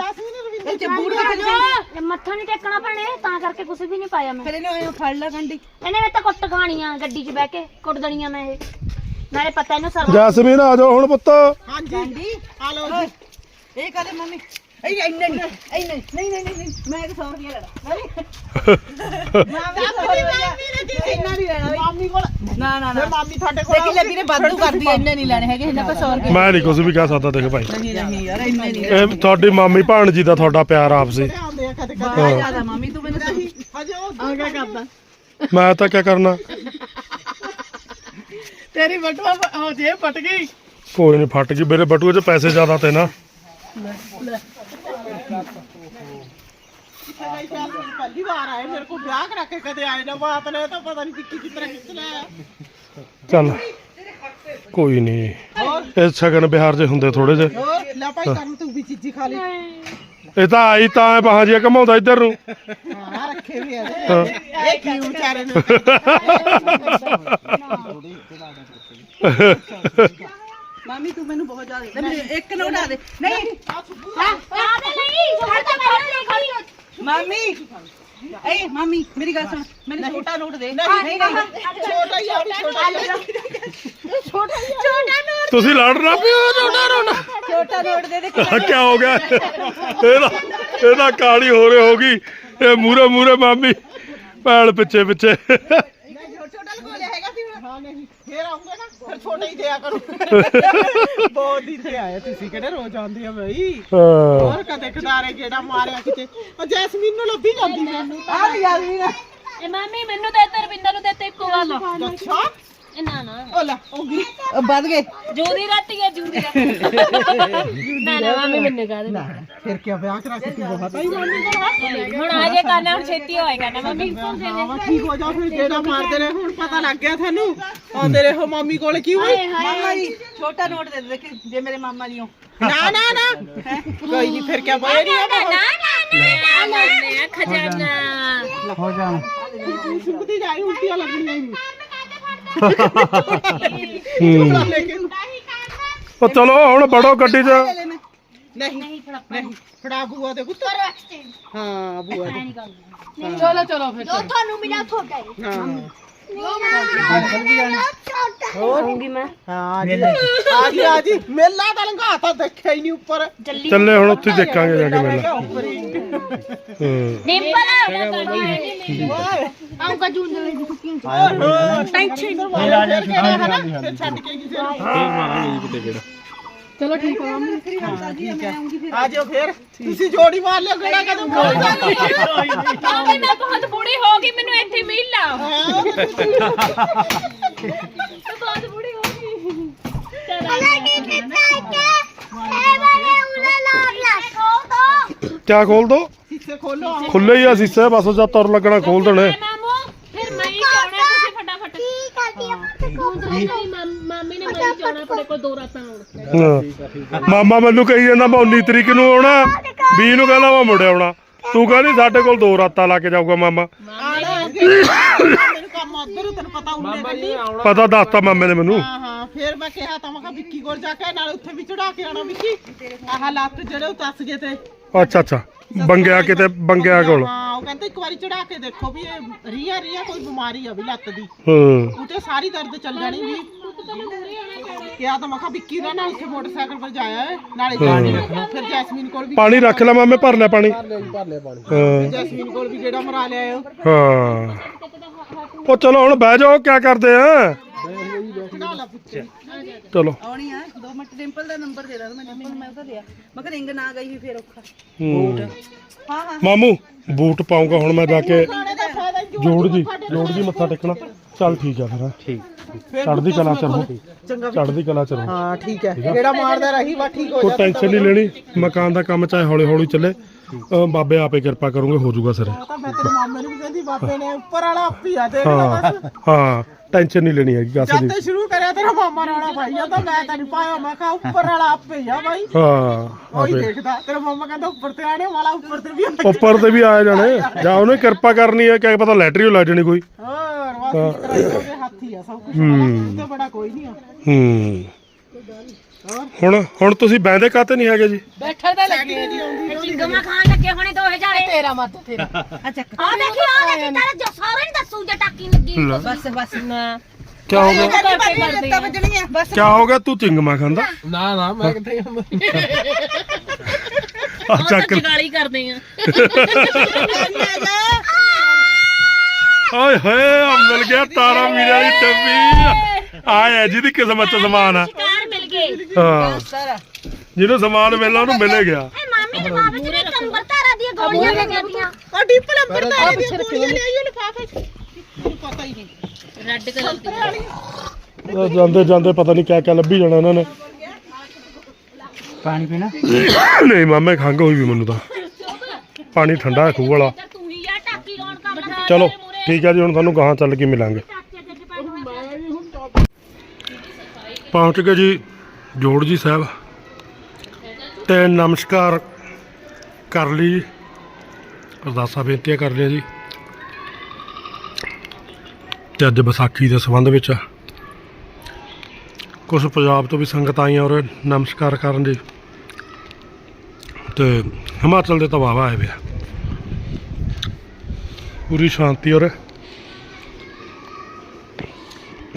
ਇਹ ਚ ਬੂੜ ਕੇ ਚੱਲ। ਇਹ ਮੱਥਾ ਨਹੀਂ ਟੇਕਣਾ ਭੈਣੇ ਤਾਂ ਕਰਕੇ ਕੁਝ ਵੀ ਨਹੀਂ ਪਾਇਆ ਮੈਂ। ਫਿਰ ਇਹਨੇ ਐਂ ਫੜ ਲਾ ਗੰਢੀ। ਇਹਨੇ ਮੈਂ ਤਾਂ ਕੁੱਟ ਖਾਣੀ ਆ ਗੱਡੀ 'ਚ ਬਹਿ ਕੇ ਕੁੱਟ ਦੇਣੀਆਂ ਮੈਂ ਇਹ। ਨਾਲੇ ਪਤਾ ਇਹਨੂੰ ਸਰ ਜੈਸਮੀਨ ਆ ਜਾਓ ਹੁਣ ਪੁੱਤ। ਹਾਂਜੀ। ਗੰਢੀ ਆ ਲਓ ਜੀ। ਇਹ ਕਹਦੇ ਮੰਮੀ? ਇਹ ਇੰਨੇ ਨਹੀਂ ਇੰਨੇ ਨਹੀਂ ਨਹੀਂ ਨਹੀਂ ਨਹੀਂ। ਮੈਂ 100 ਰੁਪਏ ਲੈਣਾ। ਨਹੀਂ। ਇੰਨਾ ਨਹੀਂ ਲੈਣਾ ਮਾਮੀ ਕੋਲ। ਨਾ ਨਾ ਨਾ। ਮਾਮੀ ਤੁਹਾਡੇ ਕੋਲ ਦੇਖੀ ਲੱਗੀ ਨੇ ਵਾਧੂ ਕਰਦੀ ਐ, ਇੰਨੇ ਨਹੀਂ ਲੈਣੇ ਹੈਗੇ ਇਹਨਾਂ ਕੋਲ 100 ਰੁਪਏ ਮੈਂ ਨਹੀਂ ਕੁਝ ਵੀ ਕਹਿ ਸਕਦਾ ਦੇਖ ਭਾਈ। ਨਹੀਂ ਨਹੀਂ ਯਾਰ ਇੰਨੇ ਨਹੀਂ ਇਹ ਤੁਹਾਡੀ ਮਾਮੀ ਭਾਣਜੀ ਦਾ ਤੁਹਾਡਾ ਪਿਆਰ ਆਪਸੀ। ਬਹੁਤ ਜ਼ਿਆਦਾ ਮਾਮੀ ਤੂੰ ਮੈਨੂੰ ਸਹੀ ਹਜੇ ਉਹ ਆ ਗਿਆ ਕਰਦਾ? ਮੈਂ ਤਾਂ ਕੀ ਕਰਨਾ? ਤੇਰੀ ਬਟਵਾ ਹੋ ਜੇ ਪਟ ਗਈ। ਕੋਈ ਨਹੀਂ ਫਟ ਗਈ। ਮੇਰੇ ਬਟੂਏ 'ਚ ਪੈਸੇ ਜ਼ਿਆਦਾ ਤੇ ਨਾ। ਪਹਿਲੀ ਵਾਰ ਆਏ ਮੇਰੇ ਕੋਲ ਵਿਆਹ ਕਰਾ ਕੇ ਕਦੇ ਆਏ ਨਾ ਬਾਤ ਨੇ ਤਾਂ ਪਤਾ ਨਹੀਂ ਕਿੱਕੀ ਕਿਤਰਾ ਖਿੱਚ ਲਿਆ ਚੱਲ ਕੋਈ ਨਹੀਂ ਇਹ ਸ਼ਗਨ ਬਿਹਾਰ 'ਚ ਹੁੰਦੇ ਥੋੜੇ ਜਿਹੇ। ਹੋਰ? ਲੈ ਭਾਈ ਕਰਨ ਤੂੰ ਵੀ ਚੀਜ਼ੀ ਖਾ ਲਈ। ਇਹ ਤਾਂ ਆਈ ਤਾਂ ਬਾਹਾਂ ਜਿਹਾ ਘਮਾਉਂਦਾ ਇੱਧਰ ਨੂੰ। ਹਾਂ ਰੱਖੇ ਵੀ ਆ। ਹਾਂ। ਇਹ ਕੀ ਵਿਚਾਰੇ ਨੂੰ? ਮਾਮੀ ਤੂੰ ਮੈਨੂੰ ਬਹੁਤ ਜ਼ਿਆਦਾ ਲੈ ਮੈਨੂੰ ਇੱਕ ਨੋਟ ਆ ਦੇ। ਨਹੀਂ। ਕਾਦੇ ਲਈ। ਹਰ ਤਾਂ ਮੈਂ ਦੇਖੀ ਮਾਮੀ। ਏ ਮਾਮੀ ਮੇਰੀ ਗੱਲ ਸੁਣ। ਮੈਨੂੰ ਛੋਟਾ ਨੋਟ ਦੇ। ਨਹੀਂ ਨਹੀਂ ਛੋਟਾ ਹੀ ਆ ਛੋਟਾ ਛੋਟਾ ਹੀ ਛੋਟਾ ਨੋਟ ਤੁਸੀਂ ਲੜ ਨਾ ਪਿਓ ਰੋਣਾ ਰੋਣਾ ਛੋਟਾ ਨੋਟ ਦੇ ਦੇ ਕੀ ਹੋ ਗਿਆ? ਇਹਦਾ ਇਹਦਾ ਕਾਲੀ ਹੋ ਰਹੀ ਹੋ ਗਈ ਇਹ ਮੂਰੇ ਮੂਰੇ ਮਾਮੀ। ਭੈਣ ਪਿੱਛੇ ਪਿੱਛੇ। ਛੋਟਾ ਲਗੋ ਲਿਆ ਹੈਗਾ ਸੀ ਹਾਂ ਨਹੀਂ। ਫੇਰ ਆਉਂਗਾ ਨਾ ਫਿਰ ਛੋਟਾ ਹੀ ਦਿਆ ਕਰੋ। ਬਹੁਤ ਦਿਨ ਤੇ ਆਏ ਤੁਸੀਂ ਕਿਹੜੇ ਰੋਜ਼ ਆਉਂਦੇ ਆ ਬਈ? ਹਾਂ। ਹੋਰ ਕਦੇ ਖਦਾਰੇ ਗੇੜਾ ਮਾਰਿਆ ਕਿਤੇ? ਉਹ ਜੈਸਮੀਨ ਨੂੰ ਲੱਭੀ ਜਾਂਦੀ ਮੈਨੂੰ। ਆ ਯਾਸਮੀਨ ਇਹ ਮਾਮੀ ਮੈਨੂੰ ਦੇ ਤੇ ਰਵਿੰਦਰ ਨੂੰ ਦੇ ਤੇ ਇੱਕੋ ਗੱਲ ਅੱਛਾ। ਨਾ ਨਾ ਉਹ ਲੈ ਹੋ ਗਈ ਵੱਧ ਗਏ ਜੂਦੀ ਰਾਤੀ ਹੈ ਜੂਦੀ ਰਾਤੀ ਨਾ ਨਾ ਮਾਮੀ ਮੈਨੂੰ ਕਹ ਦੇ ਫਿਰ ਕੀ ਵਿਆਹ ਕਰਾ ਕੇ ਤੂੰ ਬਹੁਤ ਹੁਣ ਆ ਜੇ ਕਰਨਾ ਹੁਣ ਛੇਤੀ ਹੋਏਗਾ ਨਾ ਮੰਮੀ ਆਵਾ ਠੀਕ ਹੋ ਜਾ ਫਿਰ ਗੇੜਾ ਮਾਰਦੇ ਰਹੇ ਹੁਣ ਪਤਾ ਲੱਗ ਗਿਆ ਤੁਹਾਨੂੰ ਆਉਂਦੇ ਰਹੇ ਹੋ ਮਾਮੀ ਕੋਲ ਕੀ ਹੋਈ ਮਾਮਾ ਜੀ ਛੋਟਾ ਨੋਟ ਦੇ ਦੇ ਕਿ ਜੇ ਮੇਰੇ ਮਾਮਾ ਜੀ ਹੋ ਨਾ ਨਾ ਨਾ ਕੋਈ ਨਹੀਂ ਫਿਰ ਕੀ ਬੋਏ ਨਹੀਂ ਨਾ ਨਾ ਨਾ ਨਾ ਖਜ਼ਾਨਾ ਹੋ ਜਾਣ ਸੁਣਦੀ ਜਾਈ ਉਲਟੀਆਂ ਲੱਗਣੀਆਂ ਹੀ ਹੂੰ। ਲੇਕਿਨ ਉਹ ਚਲੋ ਹੁਣ ਬੜੋ ਗੱਡੀ 'ਚ। ਨਹੀਂ ਨਹੀਂ ਫੜਾ ਨਹੀਂ ਫੜਾ ਬੂਆ ਦੇ ਪੁੱਤ ਹਾਂ ਬੂਆ ਦੇ ਚਲੋ ਚਲੋ ਫਿਰ। ਜੋ ਤੁਹਾਨੂੰ ਮਿਲਿਆ ਤੁਹਾਡਾ ਹੀ ਹਾਂ। ਹੋਊਂਗੀ ਮੈਂ ਹਾਂ ਜੀ ਆ ਜੀ ਆ ਜੀ ਮੇਲਾ ਤਾਂ ਲੰਘਾ ਤਾਂ ਦੇਖਿਆ ਹੀ ਨਹੀਂ ਉੱਪਰ ਜੱਲੀ ਚੱਲੇ ਹੁਣ ਉੱਥੇ ਹੀ ਦੇਖਾਂਗੇ ਜਾ ਕੇ ਮੇਲਾ। ਉੱਪਰ ਹੀ। ਹੂੰ। ਡਿੰਪਲ ਓਏ ਆਉਂਗਾ ਜੂਨ ਦੇ ਵਿੱਚ ਕੁੱਕੀਆਂ ਟੈਨਸ਼ਨ ਫਿਰ ਆ ਜਾ ਫਿਰ ਛੱਡ ਕੇ ਕਿਸੇ ਚਲੋ ਠੀਕ ਆ ਮੰਮੀ। ਆ ਜਾਓ ਫਿਰ। ਤੁਸੀਂ ਜੋੜੀ ਮਾਰ ਲਿਓ ਕਿਹੜਾ ਕਦੋਂ ਬੋਲ ਮੰਮੀ ਮੈਂ ਬਹੁਤ ਬੁੜੀ ਹੋ ਗਈ ਮੈਨੂੰ ਇੱਥੇ ਮਿਲ ਲਾ। ਮੈਂ ਬਹੁਤ ਬੁੜੀ ਹੋ ਗਈ। ਕਿਆ ਖੋਲ ਦੋ? ਸੀਸੇ ਖੋਲੋ ਖੁੱਲੇ ਹੀ ਆ ਸੀਸੇ ਬਸ ਜਾਂ ਤੁਰ ਲੱਗਣਾ ਖੋਲ ਦੇਣੇ। ਮਾਮੂ ਫਿਰ ਮੈਂ ਹੀ ਜਾਣਾ ਤੁਸੀਂ ਫਟਾਫਟ। ਨਹੀਂ ਮਾਮੀ ਨੇ ਮੈਂ ਹੀ। ਜਾਣਾ ਆਪਣੇ ਕੋਲ ਦੋ ਰਾਤਾਂ ਆਉਣ ਹਾਂ। ਮਾਮਾ ਮੈਨੂੰ ਕਹੀ ਜਾਂਦਾ ਮੈਂ 19 ਤਰੀਕ ਨੂੰ ਆਉਣਾ 20 ਨੂੰ ਕਹਿੰਦਾ ਮੈਂ ਮੁੜ ਆਉਣਾ। ਤੂੰ ਕਹਿੰਦੀ ਸਾਡੇ ਕੋਲ ਦੋ ਰਾਤਾਂ ਲਾ ਕੇ ਜਾਊਗਾ ਮਾਮਾ। ਆਣਾ ਮੈਨੂੰ ਕੰਮ ਉਧਰ ਤੈਨੂੰ ਪਤਾ ਉਹਨੇ ਗੱਡੀ ਪਤਾ ਦੱਸਤਾ ਮਾਮੇ ਨੇ ਮੈਨੂੰ। ਹਾਂ ਹਾਂ ਫਿਰ ਮੈਂ ਕਿਹਾ ਤਾਂ ਮੈਂ ਕਿਹਾ ਵਿੱਕੀ ਕੋਲ ਜਾ ਕੇ ਨਾਲ ਉੱਥੇ ਵੀ ਚੜਾ ਕੇ ਆਣਾ ਵਿੱਕੀ। ਆਹ ਲੱਤ ਜਿਹੜੇ ਉਹ ਦੱਸ ਗਏ ਤੇ। ਅੱਛਾ ਅੱਛਾ। ਬੰਗਿਆ ਕਿਤੇ ਬੰਗਿਆ ਕੋਲ। ਹਾਂ ਉਹ ਕਹਿੰਦੇ ਇੱਕ ਵਾਰੀ ਚੜਾ ਕੇ ਦੇਖੋ ਵੀ ਇਹ ਰੀਆ ਰੀਆ ਕੋਈ ਬਿਮਾਰੀ ਆ ਵੀ ਲੱਤ ਦੀ। ਹੂੰ। ਉਤੇ ਸਾਰੀ ਦਰਦ ਚੱਲ ਜਾਣੀ ਵੀ। ਕਿਹਾ ਤਾਂ ਮੈਂ ਕਿਹਾ ਵਿੱਕੀ ਦਾ ਨਾਲ ਇੱਥੇ ਮੋਟਰਸਾਈਕਲ ਪਰ ਜਾਇਆ ਹੈ, ਨਾਲੇ ਜਾਣੀ ਫਿਰ ਜੈਸਮੀਨ ਕੋਲ ਵੀ ਪਾਣੀ ਰੱਖ ਲੈ ਮਾਮੇ ਭਰ ਲੈ ਪਾਣੀ। ਹਾਂ। ਜੈਸਮੀਨ ਕੋਲ ਵੀ ਜਿਹੜਾ ਮਰਾ ਲਿਆ ਉਹ ਹਾਂ। ਉਹ ਚਲੋ ਹੁਣ ਬਹਿ ਜਾਓ ਕਿਆ ਕਰਦੇ ਆ? ਚਲੋ। ਆਉਣੀ ਆ 2 ਮਿੰਟ ਡਿੰਪਲ ਦਾ ਨੰਬਰ ਦੇ ਦੇ ਮੈਂ ਡਿੰਪਲ ਮੈਂ ਉਹਦਾ ਲਿਆ ਮੈਂ ਕਿਹਾ ਰਿੰਗ ਨਾ ਗਈ ਵੀ ਫਿਰ ਔਖਾ। ਹੂੰ। ਹਾਂ ਹਾਂ। ਮਾਮੂ ਬੂਟ ਪਾਉਂਗਾ ਹੁਣ ਮੈਂ ਜਾ ਕੇ ਜੋੜ ਜੀ ਜੋੜ ਜੀ ਮੱਥਾ ਟੇਕਣਾ। ਚੱਲ ਠੀਕ ਆ ਫਿਰ ਠੀਕ। ਫਿਰ ਚੜ੍ਹਦੀ ਕਲਾ ਚ ਰਹੋ ਚੰਗਾ ਵੀ- ਚੜ੍ਹਦੀ ਕਲਾ ਚ ਰਹੋ ਹਾਂ। ਠੀਕ ਹੈ ਜਿਹੜਾ ਮਾਰਦਾ ਰਹੀ ਵਾ ਠੀਕ ਹੋ ਕੋਈ ਟੈਨਸ਼ਨ ਨਹੀਂ ਲੈਣੀ। ਮਕਾਨ ਦਾ ਕੰਮ ਚਾਹੇ ਹੌਲੀ ਹੌਲੀ ਚੱਲੇ। ਅਹ ਬਾਬੇ ਆਪੇ ਕਿਰਪਾ ਕਰੂਗੇ ਹੋ ਜਾਊਗਾ ਸਿਰੇ। ਤਾਂ ਮੈਂ ਤੇਰੇ ਮਾਮੇ ਨੂੰ ਵੀ ਕਹਿੰਦੀ ਬਾਬੇ ਨੇ ਉੱਪਰ ਵਾਲਾ ਆਪੀ ਆ ਦੇਖ ਲੈ ਹਾਂ ਬਸ। ਹਾਂ ਟੈਨਸ਼ਨ ਨਹੀਂ ਲੈਣੀ ਹੈਗੀ ਕਾਸੇ ਜਦ ਦੀ। ਤੇ ਸ਼ੁਰੂ ਕਰਿਆ ਤੇਰਾ ਮਾਮਾ ਰੌਲਾ ਪਾਈ ਜਾਂਦਾ ਮੈਂ ਤਾਂ ਨਹੀਂ ਪਾਇਆ ਮੈਂ ਕਿਹਾ ਉੱਪਰ ਵਾਲਾ ਆਪੇ ਆ ਬਾਈ। ਹਾਂ ਉਹੀ ਆਪੇ। ਦੇਖਦਾ ਤੇਰਾ ਮਾਮਾ ਕਹਿੰਦਾ ਉੱਪਰ ਤੇ ਆਣੇ ਵਾਲਾ ਉੱਪਰ ਤੇ ਵੀ ਆ। ਉੱਪਰ ਤੇ ਵੀ ਆ ਜਾਣੇ। ਜਾਂ ਉਹਨੇ ਕਿਰਪਾ ਕਰਨੀ ਹੈ ਕਿ ਪਤਾ ਲੈਟਰੀ ਲੱਗ ਜਾਣੀ ਕੋਈ। ਹੋਰ ਵਾਸੀ ਕਰਾਈ ਉਹਦੇ ਹੱਥ ਹੀ ਆ ਸਭ ਕੁਝ। ਤੇ ਬੜਾ ਕੋਈ ਨਹੀਂ ਆ। ਹੂੰ। ਹੁਣ ਹੁਣ ਤੁਸੀਂ ਬੈਂਦੇ ਕਾਤੇ ਨਹੀਂ ਹੈਗੇ ਜੀ? ਬੈਠਾ ਤਾਂ ਲੱਗੀ ਗਮਾ ਖਾਣ ਲੱਗੇ ਹੋਣੇ 2000 ਤੇਰਾ ਮੱਤ ਤੇਰਾ। ਅੱਛਾ ਆ ਦੇਖੀ ਆ ਦੇਖੀ ਤੇਰਾ ਜੋ ਸਾਰੇ ਨੂੰ ਦੱਸੂ ਜੇ ਟਾਕੀ ਲੱਗੀ ਲੈ, ਬਸ ਬਸ ਨਾ। ਕਿਆ ਹੋ ਗਿਆ? ਕਿਆ ਹੋ ਗਿਆ? ਤੂੰ ਚਿੰਗਮਾ ਖਾਂਦਾ? ਨਾ ਨਾ ਮੈਂ ਕਿੱਥੇ ਆ ਚੱਕ ਲੈ। ਜਗਾਲੀ ਕਰਦੇ ਆ। ਓਏ ਹੋਏ ਆ ਮਿਲ ਗਿਆ ਤਾਰਾ ਮੀਰ ਵਾਲੀ ਟੱਬੀ। ਆਇਆ ਜਿਹਦੀ ਕਿਸਮਤ ਚ ਸਮਾਨ ਆ। ਹਾਂ। ਜਿਹਨੂੰ ਸਮਾਨ ਮਿਲਣਾ ਉਹਨੂੰ ਮਿਲੇ ਗਿਆ। ਏ ਮਾਮੀ ਦੇ ਬਾਪ ਚ ਵੀ ਕੰਬਰ ਤਾਰਾ ਦੀਆਂ ਗੋਲੀਆਂ ਲੈ ਜਾਂਦੀਆਂ। ਆ ਡੀਪਲ ਅੰਬਰ ਦਾ ਇਹ ਗੋਲੀਆਂ ਲਿਆਈ ਉਹ ਲਿਫਾਫੇ ਚ। ਮੈਨੂੰ ਪਤਾ ਹੀ ਨਹੀਂ। ਰੈੱਡ ਕਲਰ ਦੀ। ਉਹ ਜਾਂਦੇ ਜਾਂਦੇ ਪਤਾ ਨਹੀਂ ਕਿਆ ਕਿਆ ਲੱਭੀ ਜਾਣਾ ਇਹਨਾਂ ਨੇ। ਪਾਣੀ ਪੀਣਾ? ਨਹੀਂ ਮਾਮੇ ਖੰਗ ਹੋਈ ਵੀ ਮੈਨੂੰ ਤਾਂ। ਪਾਣੀ ਠੰਡਾ ਹੈ ਖੂਹ ਵਾਲਾ। ਤੂੰ ਹੀ ਆ ਟਾਕੀ ਲਾਉਣ ਕੰਮ ਕਰ। ਚਲੋ ਠੀਕ ਹੈ ਜੀ ਹੁਣ ਤੁਹਾਨੂੰ ਗਾਹਾਂ ਚੱਲ ਕੇ ਮਿਲਾਂਗੇ। ਪਹੁੰਚ ਗਏ ਜੀ। ਜੋੜ ਜੀ ਸਾਹਿਬ। ਤੇ ਨਮਸਕਾਰ ਕਰ ਲਈ। ਅਰਦਾਸਾਂ ਬੇਨਤੀਆਂ ਕਰ ਲਿਆ ਜੀ। ਤੇ ਅੱਜ ਵਿਸਾਖੀ ਦੇ ਸੰਬੰਧ ਵਿੱਚ ਕੁਝ ਪੰਜਾਬ ਤੋਂ ਵੀ ਸੰਗਤ ਆਈਆਂ ਔਰ ਨਮਸਕਾਰ ਕਰਨ ਜੀ ਤੇ ਹਿਮਾਚਲ ਦੇ ਤਾਂ ਵਾਵਾ ਆਏ ਵੇ ਪੂਰੀ ਸ਼ਾਂਤੀ ਔਰ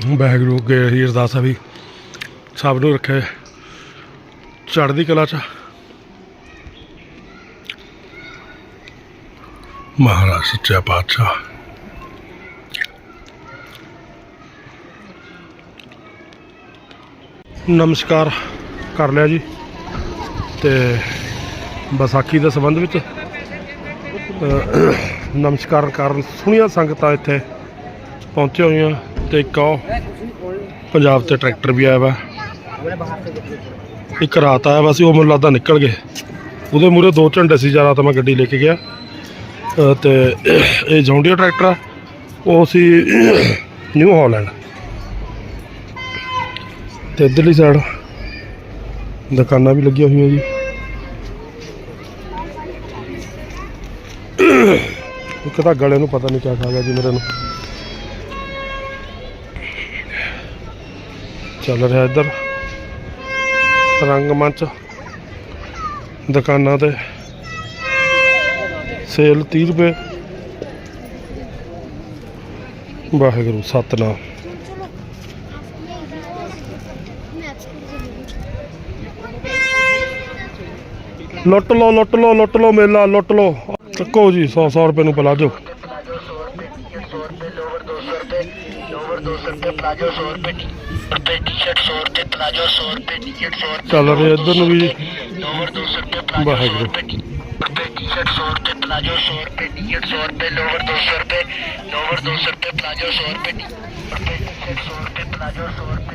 ਵਾਹਿਗੁਰੂ ਗਏ ਹੀ ਅਰਦਾਸ ਆ ਵੀ ਸਭ ਨੂੰ ਰੱਖੇ ਚੜ੍ਹਦੀ ਕਲਾ ਚ। ਮਹਾਰਾਜ ਸੱਚਾ ਪਾਤਸ਼ਾਹ। ਨਮਸਕਾਰ ਕਰ ਲਿਆ ਜੀ। ਤੇ ਵਿਸਾਖੀ ਦੇ ਸੰਬੰਧ ਵਿੱਚ ਨਮਸਕਾਰ ਕਰਨ ਸੁਣੀਆਂ ਸੰਗਤਾਂ ਇੱਥੇ ਪਹੁੰਚੇ ਹੋਈਆਂ। ਤੇ ਇੱਕ ਉਹ ਪੰਜਾਬ ਤੇ ਟਰੈਕਟਰ ਵੀ ਆਇਆ ਵਾ। ਇੱਕ ਰਾਤ ਆਇਆ ਵਾ ਸੀ ਉਹ ਮੈਨੂੰ ਲੱਗਦਾ ਨਿਕਲ ਗਏ। ਉਹਦੇ ਮੂਰੇ ਦੋ ਝੰਡੇ ਸੀ ਜ਼ਿਆਦਾ ਤਾਂ ਮੈਂ ਗੱਡੀ ਲੈ ਕੇ ਗਿਆ। ਅ, ਤੇ ਇਹ ਜੌਂਡੀਆ ਟਰੈਕਟਰ ਆ ਉਹ ਸੀ ਨਿਊ ਹਾਲੈਂਡ। ਤੇ ਇੱਧਰਲੀ ਸਾਈਡ ਦੁਕਾਨਾਂ ਵੀ ਲੱਗੀਆਂ ਹੋਈਆਂ ਜੀ। ਇੱਕ ਤਾਂ ਗਲੇ ਨੂੰ ਪਤਾ ਨਹੀਂ ਕਿਆ ਖਾ ਗਿਆ ਜੀ ਮੇਰੇ ਨੂੰ। ਚੱਲ ਰਿਹਾ ਇੱਧਰ। ਰੰਗਮੰਚ, ਦੁਕਾਨਾਂ ਤੇ ਸੇਲ 30 ਰੁਪਏ। ਵਾਹਿਗੁਰੂ, ਸਤਨਾਮ। ਲੁੱਟ ਲੋ ਲੁੱਟ ਲੋ ਲੁੱਟ ਲੋ ਮੇਲਾ, ਲੁੱਟ ਲੋ ਚੱਕੋ ਜੀ 100 100 ਰੁਪਏ ਨੂੰ ਪਲਾਜੋ। ਚੱਲ ਰਿਹਾ ਇੱਧਰ ਨੂੰ चल टी इधर भी लोवर दो सौ रुपए प्लाजो सौ रुपए सौ रुपए दो सौ रुपए लोवर दो सौ रुपए प्लाजो सौ रुपए सौ रुपए प्लाजो सौ रुपए